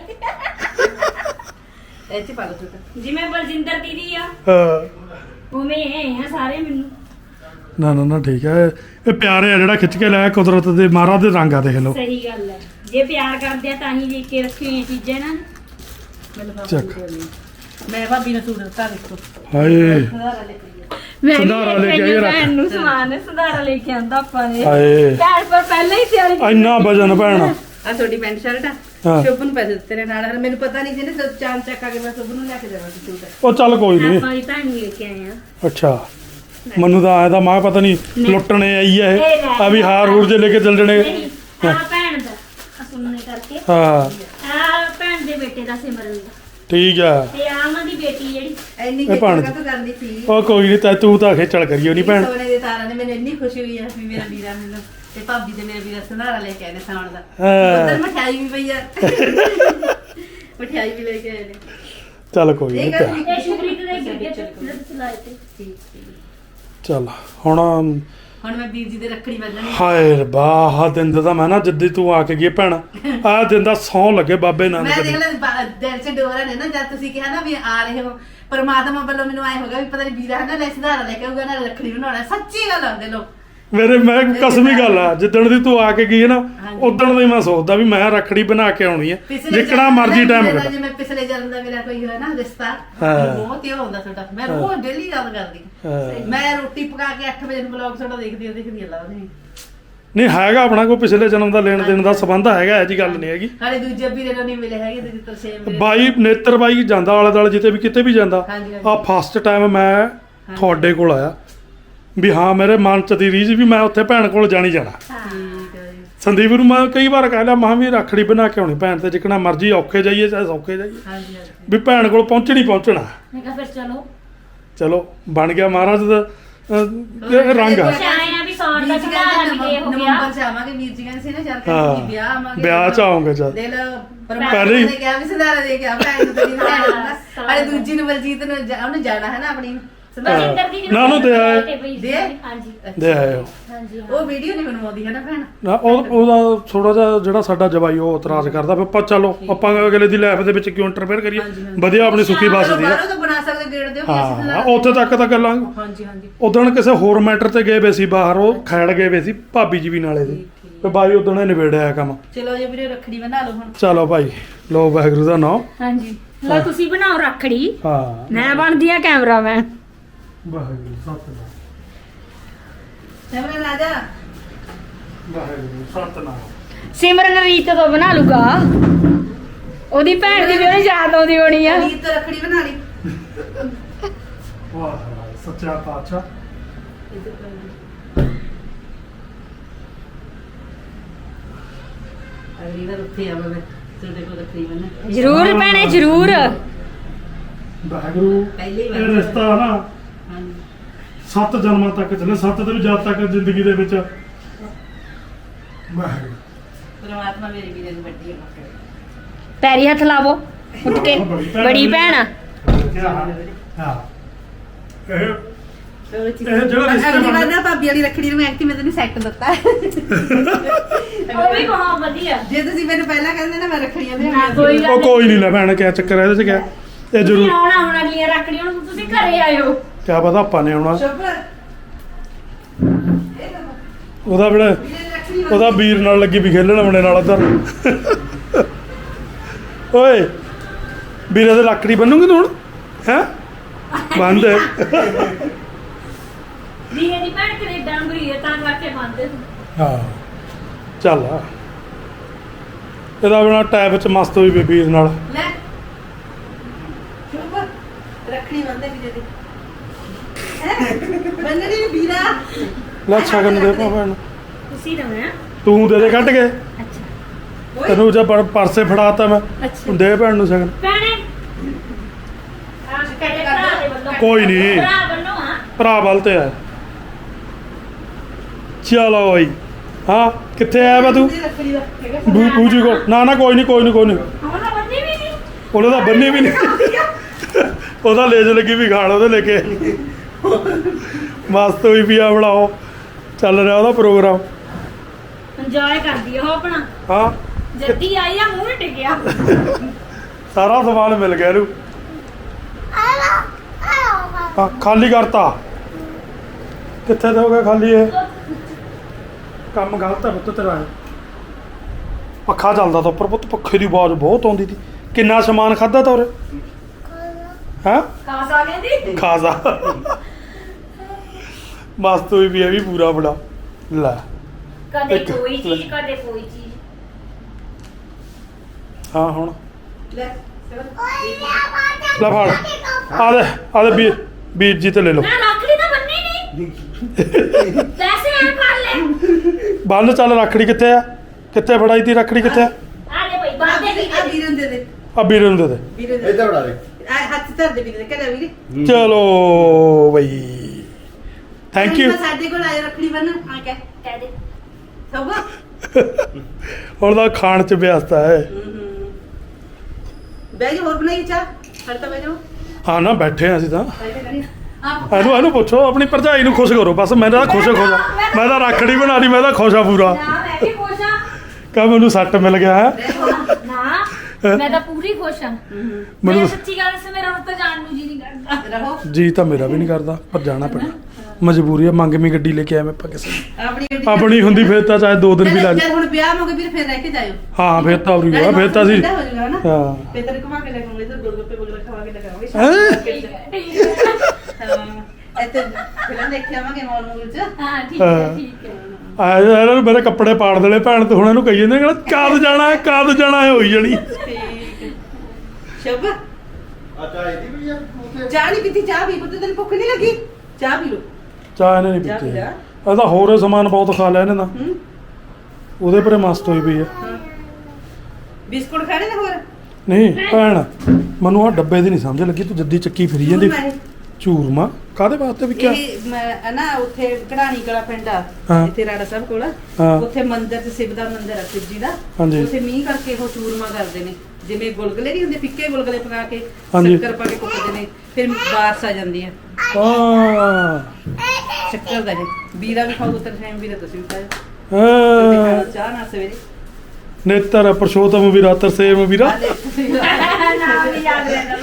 ਚ ਪਾ ਲਓ ਤੂੰ ਜਿਵੇਂ ਬਲਜਿੰਦਰ ਦੀਦੀ ਆ। ਹਾਂ। ਉਵੇਂ ਇਹ ਆ ਸਾਰੇ ਮੈਨੂੰ। ਨਾ ਨਾ ਨਾ ਠੀਕ ਹੈ ਇਹ ਪਿਆਰੇ ਆ ਜਿਹੜਾ ਖਿੱਚ ਕੇ ਲਾਇਆ ਕੁਦਰਤ ਦੇ ਮਹਾਰਾਜ ਦੇ ਰੰਗ ਆ ਦੇਖ ਲਓ। ਸਹੀ ਗੱਲ ਹੈ ਜੇ ਪਿਆਰ ਕਰਦੇ ਆ ਤਾਂ ਹੀ ਲੈ ਕੇ ਰੱਖੀ ਹੋਈਆਂ ਚੀਜ਼ਾਂ ਨਾ। ਚੱਕ। ਦੇ। ਮੈਂ ਭਾਬੀ ਨੂੰ ਸੂਟ ਦਿੱਤਾ ਦੇਖੋ ਹਾਏ। ਖਦਾਰਾ ਲੈ ਕੇ ਗਿਆ ਮੈਂ ਸੰਧਾਰਾ ਲੈ ਕੇ ਆਈ ਰੱਖ। ਭੈਣ ਨੂੰ ਸਮਾਨ ਸੰਧਾਰਾ ਲੈ ਕੇ ਆਂਦਾ ਆਪਾਂ ਨੇ ਹਾਏ। ਭੈਣ ਪਰ ਪਹਿਲਾਂ ਹੀ ਤਿਆਰੀ ਕੀਤੀ ਇੰਨਾ ਵਜਨ ਭੈਣ। ਆ ਤੁਹਾਡੀ ਪੈਂਟ ਸ਼ਰਟ ਆ। ਹਾਂ। ਸ਼ੁਭ ਨੂੰ ਪੈਸੇ ਦਿੱਤੇ ਨੇ ਨਾਲ ਮੈਨੂੰ ਪਤਾ ਨਹੀਂ ਸੀ ਨਾ ਚਾਂਦ ਚੱਕ ਆ ਕੇ ਮੈਂ ਸ਼ੁਭ ਨੂੰ ਲੈ ਕੇ ਦੇਵਾਂ ਸੀ ਸੂਟ। ਉਹ ਚੱਲ ਕੋਈ ਨਹੀਂ ਆਪਾਂ ਦੀ ਭੈਣ ਨੂੰ ਲੈ ਕੇ ਆਏ ਆ ਅੱਛਾ। ਮੈਨੂੰ ਤਾਂ ਆਇਆ ਤਾਂ ਮੈਂ ਪਤਾ ਨਹੀਂ। ਲੁੱਟਣੇ ਆਈ ਹੈ ਇਹ। ਆ ਵੀ ਹਾਰ ਹੂਰ ਜੇ ਲੈ ਕੇ ਚੱਲ ਜਣੇ। ਨਹੀਂ ਆ ਭੈਣ ਦਾ ਆ ਸੁਣਨੇ ਕਰਕੇ। ਹਾਂ। ਆ ਭੈਣ ਦੇ ਬੇਟੇ ਦਾ ਸਿਮਰਨ ਦਾ। ਠੀਕ ਆ। ਤੇ ਆ ਦੀ ਬੇਟੀ ਜਿਹੜੀ। ਇੰਨੀ ਇਹ ਭਾਣ ਕਰਨੀ ਸੀ ਉਹ ਕੋਈ ਨਹੀਂ ਤਾਂ ਤੂੰ ਤਾਂ ਖੇਚਲ ਕਰੀਓ ਨਹੀਂ ਭੈਣ। ਸੋਨੇ ਦੇ ਤਾਰਾਂ ਨੇ ਮੈਨੂੰ ਇੰਨੀ ਖੁਸ਼ੀ ਹੋਈ ਆ ਵੀ ਮੇਰਾ ਵੀਰਾ ਮੈਨੂੰ ਤੇ ਭਾਬੀ ਤੇ ਮੇਰਾ ਵੀਰਾ ਸੰਧਾਰਾ ਲੈ ਕੇ ਆਏ ਨੇ ਸਾਉਣ ਦਾ। ਹਾਂ। ਉਧਰ ਮਠਿਆਈ ਵੀ ਪਈ ਆ। ਮਠਿਆਈ ਵੀ ਲੈ ਕੇ ਆਏ ਨੇ। ਚੱਲ ਕੋਈ ਇਹ ਨਹੀਂ ਗੱਲ ਇਹ ਸ਼ੁਕਰੀਤ ਦੇ ਗੱਡੇ ਤੇ ਚਲਾਏ ਤੇ ਠੀਕ ਠੀਕ। ਚੱਲ ਹੁਣ ਹੁਣ ਮੈਂ ਵੀਰ ਜੀ ਦੇ ਰੱਖੜੀ ਬੰਨਣੀ ਹਾਏ ਰੱਬਾ ਆਹ ਦਿਨ ਦਾ ਤਾਂ ਮੈਂ ਨਾ ਜਿੱਦੀ ਤੂੰ ਆ ਕੇ ਗਈ ਭੈਣ। ਆਹ ਦਿਨ ਦਾ ਸੌ ਲੱਗੇ ਬਾਬੇ ਨਾਨਕ ਮੈਂ ਦੇ। ਦੇਖ ਲੈ ਬਾ- ਦਿਲ ਚ ਡੋਰਾ ਨੇ ਨਾ ਜਦ ਤੁਸੀਂ ਕਿਹਾ ਨਾ ਵੀ ਆ ਰਹੇ ਹੋ ਪਰਮਾਤਮਾ ਵੱਲੋਂ ਮੈਨੂੰ ਆਏ ਹੋਗਾ ਵੀ ਪਤਾ ਨਹੀਂ ਵੀਰਾ ਹੈ ਨਾ ਲੈ ਸੰਧਾਰਾ ਲੈ ਕੇ ਆਊਗਾ ਨਾ ਰੱਖੜੀ ਬਣਾਉਣਾ ਸੱਚੀ ਗੱਲ ਆਉਂਦੇ ਲੋਕ ਮੇਰੇ ਮੈਂ ਕਸਮੀ ਗੱਲ ਆ ਜਿੱਦਣ ਦੀ ਤੂੰ ਆ ਕੇ ਗਈ ਹੈ ਨਾ ਹਾਂਜੀ। ਉਦੋਂ ਦੀ ਮੈਂ ਸੋਚਦਾ ਵੀ ਮੈਂ ਰੱਖੜੀ ਬਣਾ ਕੇ ਆਉਣੀ ਹੈ ਜਿੱਕਣਾ ਜਨਮ ਮਰਜ਼ੀ ਟਾਈਮ ਮੇਰਾ ਕੱਢ। ਜਿਵੇਂ ਪਿਛਲੇ ਜਨਮ ਦਾ ਮੇਰਾ ਕੋਈ ਹੋਇਆ ਨਾ ਰਿਸ਼ਤਾ ਹਾਂ। ਬਹੁਤ ਹੀ ਹੁੰਦਾ ਤੁਹਾਡਾ ਮੈਂ ਰੋਜ਼ ਡੇਲੀ ਯਾਦ ਕਰਦੀ। ਹਾਂ। ਮੈਂ ਰੋਟੀ ਪਕਾ ਕੇ 8 ਵਜੇ ਨੂੰ ਬਲੌਗ ਤੁਹਾਡਾ ਦੇਖਦੀ ਹਾਂ ਦੇਖਦੀ ਹਾਂ ਲਾਉਂਦੀ ਨਹੀਂ। ਹੈਗਾ ਆਪਣਾ ਕੋਈ ਪਿਛਲੇ ਜਨਮ ਦਾ ਲੈਣ ਦੇਣ ਦਾ ਸਬੰਧ ਹੈਗਾ ਇਹ ਜੀ ਗੱਲ ਨਹੀਂ ਹੈਗੀ। ਹਾਲੇ ਦੂਜੇ ਵੀਰੇ ਨੂੰ ਨਹੀਂ ਮਿਲੇ ਹੈਗੇ ਦੂਜੇ ਤਰਸੇਮ ਵੀਰੇ ਬਾਈ ਨੇਤਰ ਬਾਈ ਜਾਂਦਾ ਆਲੇ ਦੁਆਲੇ ਜਿੱਤੇ ਵੀ ਕਿਤੇ ਵੀ ਜਾਂਦਾ। ਹਾਂਜੀ, ਹਾਂਜੀ। ਆ ਫਸਟ ਟਾਈਮ ਮੈਂ ਤੁਹਾਡੇ ਕੋਲ ਆਇਆ। ਵੀ ਹਾਂ ਮੇਰੇ ਮਨ ਚ ਦੀ ਰੀਝ ਵੀ ਮੈਂ ਉੱਥੇ ਭੈਣ ਕੋਲ ਜਾਣੀ ਜਾਣਾ। ਠੀਕ ਹੈ ਜੀ। ਸੰਦੀਪ ਨੂੰ ਮੈਂ ਕਈ ਵਾਰ ਕਹਿ ਲਿਆ ਮਾਂ ਵੀ ਰੱਖੜੀ ਬਣਾ ਕੇ ਆਉਣੀ ਭੈਣ ਤੇ ਜਿੱਕਣਾ ਮਰਜ਼ੀ ਔਖੇ ਜਾਈਏ ਚਾਹੇ ਸੌਖੇ ਜਾਈਏ। ਹਾਂਜੀ ਹਾਂਜੀ। ਵੀ ਭੈਣ ਕੋਲ ਪਹੁੰਚਣੀ ਪਹੁੰਚਣਾ। ਮੈਂ ਕਿਹਾ ਫਿਰ ਚਲੋ। ਚਲੋ ਬਣ ਗਿਆ ਮਹਾਰਾਜ ਦਾ ਅਹ, ਇਹ ਰੰਗ ਆ। ਕੁਛ ਆਏ ਆ ਵੀ ਸੌਣ ਦਾ ਵੀਰ ਜੀ ਸੰਧਾਰਾ ਕਹਿੰਦੇ ਵੀ ਦੇ ਹੋ ਗਿਆ ਨਵੰਬਰ ਚ ਆਵਾਂਗੇ ਵੀਰ ਜੀ ਕਹਿੰਦੇ ਸੀ ਨਾ ਚੱਲ ਹਾਂ। ਕਹਿੰਦੇ ਵਿਆਹ ਆਵਾਂਗੇ। ਵਿਆਹ ਚ ਆਉਂਗੇ ਚੱਲ। ਦੇ ਲੋ ਪਹਿਲੇ ਪਰਮਾਤਮਾ ਹੀ- ਨੇ ਕਿਹਾ ਵੀ ਸੰਧਾਰਾ ਦੇ ਕੇ ਆ ਭੈਣ ਨੂੰ ਤੇਰੀ ਭੈਣ ਅਰੇ ਦੂਜੀ ਨੂੰ ਬਲਜੀਤ ਨੂੰ ਜਾ- ਉਹਨੇ ਜਾਣਾ ਹੈ ਨਾ ਆਪਣੀ। ਬਲਜਿੰਦਰ ਦੀਦੀ ਨਾ, ਨਾ, ਦੇ ਆਏ। ਦੇ? ਹਾਂਜੀ। ਦੇ ਆਇਓ। ਹਾਂਜੀ ਉਹ ਵੀਡੀਓ ਨਹੀਂ ਬਣਵਾਉਂਦੀ ਹੈ ਨਾ ਭੈਣ। ਨਾ ਉਹ ਉਹਦਾ ਥੋੜਾ ਜਿਹਾ ਜਿਹੜਾ ਸਾਡਾ ਜਵਾਈ ਉਹ ਇਤਰਾਜ਼ ਕਰਦਾ ਫਿਰ ਆਪਾਂ ਚਲੋ ਆਪਾਂ ਅਗਲੇ ਦੀ ਲਾਈਫ ਦੇ ਵਿੱਚ ਕਿਉਂ ਇੰਟਰਫੇਅਰ ਕਰੀਏ? ਵਧੀਆ ਆਪਣੀ ਸੁਖੀ ਚਲੋ ਬਸਦੀ ਆ। ਬਾਹਰੋਂ ਤਾਂ ਬਣਾ ਸਕਦੇ ਗੇੜ ਦਿਓ ਵੀ ਅਸੀਂ ਹਾਂ ਉੱਥੇ ਤੱਕ ਤਾਂ ਗੱਲਾਂ ਹਾਂਜੀ ਹਾਂਜੀ। ਉਦੋਂ ਕਿਸੇ ਹੋਰ ਮੈਟਰ ਤੇ ਗਏ ਵੇ ਸੀ ਬਾਹਰ ਉਹ ਖੈੜ ਗਏ ਵੇ ਸੀ ਭਾਬੀ ਜੀ ਵੀ ਨਾਲੇ ਦੀ। ਤੇ ਬਾਈ ਉਦੋਂ ਨੇ ਨਿਬੇੜਿਆ ਕੰਮ। ਚਲੋ ਜੇ ਵੀਰੇ ਰੱਖੜੀ ਬਣਾ ਲਓ ਹੁਣ। ਚਲੋ ਭਾਈ ਲੋ ਵਾਹਿਗੁਰੂ ਦਾ ਨਾਮ। ਹਾਂਜੀ। ਲਓ ਤੁਸੀਂ ਬਣਾਓ ਰੱਖੜੀ। ਹਾਂ। ਮੈਂ ਬਣਦੀ ਆ ਕੈਮਰਾਮੈਨ। ਵਾਹਿਗੁਰੂ ਸਤਨਾਮ। ਸਿਮਰਨ ਰਾਜਾ। ਵਾਹਿਗੁਰੂ ਸਤਨਾਮ। ਸਿਮਰਨ ਰੀਤ ਤੋਂ ਬਣਾ ਲੂਗਾ। ਉਹਦੀ ਭੈਣ ਦੀ ਵੀ ਉਹਨੂੰ ਯਾਦ ਆਉਂਦੀ ਹੋਣੀ ਆ। ਰੀਤ ਤੋਂ ਰੱਖੜੀ ਬਣਾ ਲਈ। ਵਾਹ ਸੱਚਾ ਪਾਤਸ਼ਾਹ। ਅਗਲੀ ਵਾਰ ਉੱਥੇ ਆਵਾਂ ਮੈਂ ਤੁਹਾਡੇ ਕੋਲ ਰੱਖੜੀ ਬਣਾ ਜ਼ਰੂਰ ਭੈਣੇ ਜ਼ਰੂਰ। ਵਾਹਿਗੁਰੂ ਪਹਿਲੀ ਇਹ ਵਾਰ ਰਿਸ਼ਤਾ ਨਾ ਸੱਤ ਜਨਮਾਂ ਤੱਕ ਚੱਲੇ ਸੱਤ ਦੇ ਵੀ ਜਦ ਤੱਕ ਜ਼ਿੰਦਗੀ ਦੇ ਵਿੱਚ। ਵਾਹਿਗੁਰੂ। ਪਰਮਾਤਮਾ ਮੇਰੇ ਵੀਰੇ ਨੂੰ ਵੱਡੀ ਹੈ ਪੈਰੀ ਹੱਥ ਲਾਵੋ ਉੱਠ ਕੇ। ਬੜੀ ਭੈਣ ਆ। ਹਾਂ? ਇਹ ਚਲੋ ਜੀ। ਇਹ ਜਿਹੜਾ ਰਿਸ਼ਤਾ ਅਗਲੀ ਵਾਰ ਬਣਦਾ- ਨਾ ਭਾਬੀ ਵਾਲੀ ਰੱਖੜੀ ਨੂੰ ਮੈਂ ਐਕਟੀ ਮੈਂ ਤੈਨੂੰ ਸੈੱਟ ਦਿੱਤਾ। ਉਹ ਵੀ ਬਹੁਤ ਵਧੀਆ। ਜੇ ਤੁਸੀਂ ਮੈਨੂੰ ਪਹਿਲਾਂ ਕਹਿੰਦੇ ਨਾ ਮੈਂ ਰੱਖੜੀਆਂ ਦੇ ਕੋਈ ਗੱਲ ਉਹ ਕੋਈ ਨਹੀਂ ਲੈ ਭੈਣ ਕਿਆ ਚੱਕਰ ਹੈ ਇਹਦੇ ਚ ਕਿਆ? ਇਹ ਤੁਸੀਂ ਜ਼ਰੂਰ ਆਉਣਾ ਹੁਣ ਅਗਲੀਆਂ ਰੱਖੜੀਆਂ ਨੂੰ ਤੁਸੀਂ ਘਰੇ ਆਇਓ। ਕਿਆ ਪਤਾ ਆਪਾਂ ਨੇ ਆਉਣਾ। ਉਹਦਾ ਬੜਾ ਵੀਰੇ ਉਹਦਾ ਵੀਰ ਨਾਲ ਲੱਗੀ ਵੀ ਖੇਲਣ ਆਪਣੇ ਨਾਲ ਉਧਰ। ਓਏ ਵੀਰੇ ਦੇ ਲੱਕੜੀ ਬੰਨੂਗੀ ਤੂੰ ਹੁਣ? ਹੈ? ਬੰਦ ਹੈ। ਦੀਏ ਦੀ ਭੈਣ ਕੈਨੇਡਾ ਨੂੰ ਗਈ ਹੈ ਤਾਂ ਕਰਕੇ ਬੰਦੇ ਹਾਂ। ਚੱਲ ਇਹਦਾ ਬਣਾ ਟੈਬ ਚ ਮਸਤ ਹੋਈ ਬੇਬੀ ਨਾਲ। ਲੈ। ਰੱਖੜੀ ਬੰਦੇ ਵੀਰੇ ਦੀ। ਬੰਨਣੀ ਨੀ ਵੀਰਾ। ਲੈ ਛਗਨ ਦੇ ਪਾ ਭੈਣ। ਤੁਸੀਂ ਦਵੇਂ ਤੂੰ ਦੇ ਦੇ ਕੱਢ ਕੇ। ਅੱਛਾ। ਤੈਨੂੰ ਜੇ ਪਰ- ਪਰਸੇ ਫੜਾਤਾ ਮੈਂ। ਦੇ ਭੈਣ ਨੂੰ ਛਗਨ ਭੈਣੇ। ਵੱਲੋਂ। ਕੋਈ ਨੀ। ਭਰਾ ਵੱਲੋਂ ਆ। ਭਰਾ ਵੱਲ ਤੇ ਆ। ਚਲੋ ਓਏ। ਹਾਂ ਕਿੱਥੇ ਆਇਆ ਵਾ ਤੂੰ? ਬੂਜੀ ਕੋ ਨਾ ਨਾ ਕੋਈ ਨਹੀਂ ਕੋਈ ਨਹੀਂ ਕੋਈ ਨਹੀਂ ਨਹੀਂ ਤਾਂ ਬੰਨੀ ਵੀ ਨਹੀਂ ਉਹਦਾ ਲੇਜ ਲੱਗੀ ਵੀ ਖਾਣ ਉਹਦੇ ਲੈ ਕੇ। ਮਸਤ ਹੋਈ ਵੀ ਆ ਬਣਾਓ। ਚੱਲ ਰਿਹਾ ਉਹਦਾ ਪ੍ਰੋਗਰਾਮ। ਇੰਜੋਏ ਕਰਦੀ ਆ ਉਹ ਆਪਣਾ। ਹਾਂ। ਜੱਦੀ ਆਈ ਆ ਮੂੰਹ ਟਿਕਿਆ। ਸਾਰਾ ਸਮਾਨ ਮਿਲ ਗਿਆ ਇਹਨੂੰ। ਹਾਂ ਖਾਲੀ ਕਰਤਾ। ਕਿੱਥੇ ਦੇ ਹੋ ਗਿਆ ਖਾਲੀ ਇਹ? ਕੰਮ ਗਲਤ ਹੈ ਪੁੱਤ ਤੇਰਾ ਇਹ। ਪੱਖਾ ਚੱਲਦਾ ਤਾਂ ਉੱਪਰ ਪੁੱਤ ਪੱਖੇ ਦੀ ਆਵਾਜ਼ ਬਹੁਤ ਆਉਂਦੀ ਸੀ ਕਿੰਨਾ ਸਮਾਨ ਖਾਦਾ ਤਾ ਉਰੇ? ਹਾਂ? ਕਾਸ ਆ ਖਾਜ਼ਾ ਮਸਤ ਹੋਈ ਵੀ ਇਹ ਵੀ ਪੂਰਾ ਬੜਾ। ਲੈ। ਕਦੇ ਇੱਕ- ਕੋਈ ਚੀਜ਼ ਕਦੇ ਕੋਈ ਚੀਜ਼? ਹਾਂ ਹੁਣ। ਲੈ ਲੈ ਫੜ। ਆ ਦੇ ਆ ਦੇ ਵੀ ਵੀਰ ਜੀ ਤੇ ਲੈ ਲਓ। ਮੈਂ ਰੱਖੜੀ ਤਾਂ ਬੰਨੀ ਨਹੀਂ। ਪੈਸੇ ਐ ਕਰ ਲੈ। ਬੰਦ ਚੱਲ ਰੱਖੜੀ ਕਿੱਥੇ ਆ? ਕਿੱਥੇ ਫੜਾਈ ਤੀ ਰੱਖੜੀ ਕਿੱਥੇ ਆ? ਆ ਲੈ ਭਾਈ ਬਾਦੇ ਵੀ ਆ ਵੀਰਨ ਦੇ ਦੇ। ਆ ਵੀਰੇ ਨੂੰ ਦੇ ਦੇ। ਵੀਰੇ ਦੇ ਇੱਧਰ ਬੜਾ ਦੇ। ਆ ਹੱਥ ਧਰ ਦੇ ਵੀਰੇ ਦੇ ਕਹਿੰਦਾ ਵੀਰੇ। ਚਲੋ ਬਈ। ਥੈਂਕ ਯੂ ਸਾਡੇ ਕੋਲ ਆਇਆ ਰੱਖੜੀ ਬੰਨ ਆ ਕਹਿ ਕਹਿ ਦੇ। ਸੌਗਾ ਹੁਣ ਤਾਂ ਖਾਣ ਚ ਵਿਅਸਤਾ ਹੈ ਬਹਿ ਜਾ ਹੋਰ ਬਣਾਈ ਚਾਹ? ਹਰ ਤਾਂ ਬਹਿ ਜਾਓ। ਹਾਂ ਨਾ ਬੈਠੇ ਆ ਅਸੀਂ ਤਾਂ। ਜਾ ਇਹਨੂੰ ਇਹਨੂੰ ਪੁੱਛੋ ਆਪਣੀ ਭਰਜਾਈ ਨੂੰ ਖੁਸ਼ ਕਰੋ। ਬਸ ਮੈਂ ਤਾਂ ਖੁਸ਼ ਖੁਸ਼ ਆ। ਮੈਂ ਤਾਂ ਰੱਖੜੀ ਬਣਾ ਲਈ ਮੈਂ ਤਾਂ ਖੁਸ਼ ਆ ਪੂਰਾ। ਨਾ ਮੈਂ ਵੀ ਖੁਸ਼ ਆ। ਕਹ ਮੈਨੂੰ ਸੱਟ ਮਿਲ ਗਿਆ ਹੈ। ਮੈਂ ਤਾਂ ਪੂਰੀ ਖੁਸ਼ ਆ ਮੈਂ ਮੈਨੂੰ ਸੱਚੀ ਗੱਲ ਸੇ ਮੇਰਾ ਹੁਣ ਤਾਂ ਜਾਣ ਨੂੰ ਜੀ ਨਹੀਂ ਕਰਦਾ। ਰਹੋ। ਜੀ ਤਾਂ ਮੇਰਾ ਵੀ ਨਹੀਂ ਕਰਦਾ ਪਰ ਜਾਣਾ ਪੈਣਾ। ਮਜਬੂਰੀ ਹੈ ਮੰਗਵੀਂ ਗੱਡੀ ਲੈ ਕੇ ਆਇਆ ਮੈਂ ਆਪਾਂ ਕਿਸੇ ਨੂੰ। ਆਪਣੀ ਗੱਡੀ ਆਪਣੀ ਹੁੰਦੀ ਫਿਰ ਤਾਂ ਚਾਹੇ 2 ਦਿਨ ਵੀ ਲੱਗ ਜਦ ਹੁਣ ਵਿਆਹ ਮੋਗੇ ਵੀਰ ਫਿਰ ਰਹਿ ਕੇ ਜਾਇਓ। ਹਾਂ ਫਿਰ ਤਾਂ ਉਰੀ ਆ ਫਿਰ ਤਾਂ ਸੀ ਹੋ ਜਾਊਗਾ ਨਾ ਹਾਂ। ਫਿਰ ਤੈਨੂੰ ਘੁਮਾ ਕੇ ਲੈ ਜਾਵਾਂਗੇ ਇਧਰ ਗੋਲਗੱਪੇ ਵਗੈਰਾ ਖਵਾ ਕੇ ਲਗਾਵਾਂਗੇ ਹੈਂ? ਠੀਕ ਹੈ ਠੀਕ ਹੈ। ਹਾਂ। ਇੱਥੇ ਫਿਲਮ ਦੇਖ ਕੇ ਆਵਾਂਗੇ ਮਾਲ ਮੂਲ ਚ। ਹਾਂ ਠੀਕ ਹੈ ਹਾਂ। ਠੀਕ ਹੈ। ਆ ਇਹਨਾਂ ਨੂੰ ਮੇਰੇ ਕੱਪੜੇ ਪਾੜ ਦੇਣੇ ਭੈਣ ਤੇ ਹੁਣ ਇਹਨੂੰ ਕਹੀ ਜਾਂਦੇ ਕਹਿੰਦਾ ਕਦ ਜਾਣਾ ਹੈ ਕਦ ਜਾਣਾ ਹੈ ਹੋਈ ਜਣੀ। ਠੀਕ ਸ਼ਬ ਅੱਛਾ ਇਹਦੀ ਵੀ ਆ ਉੱਥੇ। ਚਾਹ ਨਹੀਂ ਪੀਤੀ ਚਾਹ ਪੀ ਪੁੱਤ ਤੈਨੂੰ ਭੁੱਖ ਨਹੀਂ ਲੱਗੀ? ਚਾਹ ਪੀ ਲੋ ਚਾਹ ਇਹਨੇ ਨਹੀਂ ਚਾਹ ਪੀਤੀ। ਪੀ ਲੈ। ਇਹਦਾ ਹੋਰ ਸਮਾਨ ਬਹੁਤ ਖਾ ਲਿਆ ਇਹਨੇ ਤਾਂ। ਹੂੰ। ਉਹਦੇ ਪਰੇ ਮਸਤ ਹੋਈ ਪਈ ਹੈ। ਬਿਸਕੁਟ ਖਾਣੇ ਨੇ ਹੋਰ? ਨਹੀਂ ਭੈਣ ਮੈਨੂੰ ਆ ਡੱਬੇ ਦੀ ਨਹੀਂ ਸਮਝ ਲੱਗੀ ਤੂੰ ਜੱਦੀ ਚੱਕੀ ਫਿਰੀ ਜਾਂਦੀ। ਚੂਰਮਾ ਕਾਦੇ ਵਾਸਤੇ ਵੀ ਕਿਆ ਇਹ ਮੈਂ- ਨਾ ਉੱਥੇ ਕਢਾਣੀ ਕਲਾ ਪਿੰਡ ਆ। ਹਾਂ। ਇੱਥੇ ਰਾੜਾ ਸਾਹਿਬ ਕੋਲ ਹਾਂ। ਉੱਥੇ ਮੰਦਿਰ ਤੇ ਸਿਵ ਦਾ ਮੰਦਿਰ ਆ ਸ਼ਿਵ ਜੀ ਦਾ। ਹਾਂਜੀ। ਉੱਥੇ ਮੀਂਹ ਕਰਕੇ ਉਹ ਚੂਰਮਾ ਕਰਦੇ ਨੇ। ਜਿਵੇਂ ਗੁਲਗਲੇ ਨਹੀਂ ਹੁੰਦੇ ਫਿੱਕੇ ਗੁਲਗਲੇ ਪਕਾ ਕੇ ਹਾਂਜੀ। ਸ਼ੱਕਰ ਪਾ ਕੇ ਕੁੱਟਦੇ ਨੇ ਫਿਰ ਬਾਰਸ ਆ ਜਾਂਦੀ ਹੈ ਹਾਂ। ਸ਼ੱਕਰ ਦਾ ਇਹ। ਵੀਰਾ ਵੀ ਖਾਓ ਉਤਰ ਵੀਰਾ ਤੁਸੀਂ ਵੀ ਖਾਓ। ਤੁਸੀਂ ਚਾਹ ਨਾ ਸਵੇਰੇ। ਨੇਤਰ ਪਰਸ਼ੋਤਮ ਵੀਰਾ ਤਰਸੇਮ ਵੀਰਾ। ਆ ਨਾਮ ਯਾਦ ਰਹਿੰਦਾ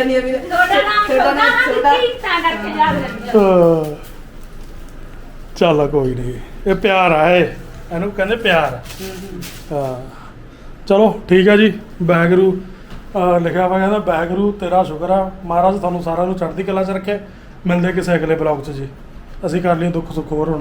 ਆ ਵੀਰਾ। ਤੁਹਾਡਾ ਨਾਮ ਤੁਹਾਡਾ ਛੋਟਾ ਨਾਮ ਨਾ ਛੋਟਾ। ਦਿੱਤੀ ਤਾਂ ਕਰਕੇ ਯਾਦ ਰਹਿੰਦਾ। ਹਾਂ। ਚੱਲ ਕੋਈ ਨਹੀਂ। ਇਹ ਪਿਆਰ ਆ ਇਹ। ਇਹਨੂੰ ਕਹਿੰਦੇ ਪਿਆਰ। ਹਾਂ। ਚਲੋ ਠੀਕ ਹੈ ਜੀ। ਬੈਗਰੂ ਅਹ ਲਿਖਿਆ ਹੋਇਆ ਕਹਿੰਦਾ ਬੈਗਰੂ ਤੇਰਾ ਸ਼ੁਕਰ ਆ। ਮਹਾਰਾਜ ਤੁਹਾਨੂੰ ਸਾਰਿਆਂ ਨੂੰ ਚੜ੍ਹਦੀ ਕਲਾ 'ਚ ਰੱਖੇ। ਮਿਲਦੇ ਕਿਸੇ ਅਗਲੇ ਬਲੌਗ 'ਚ ਜੀ। ਅਸੀਂ ਕਰ ਲਈ ਦੁੱਖ ਸੁੱਖ ਹੋਰ ਹੁਣ।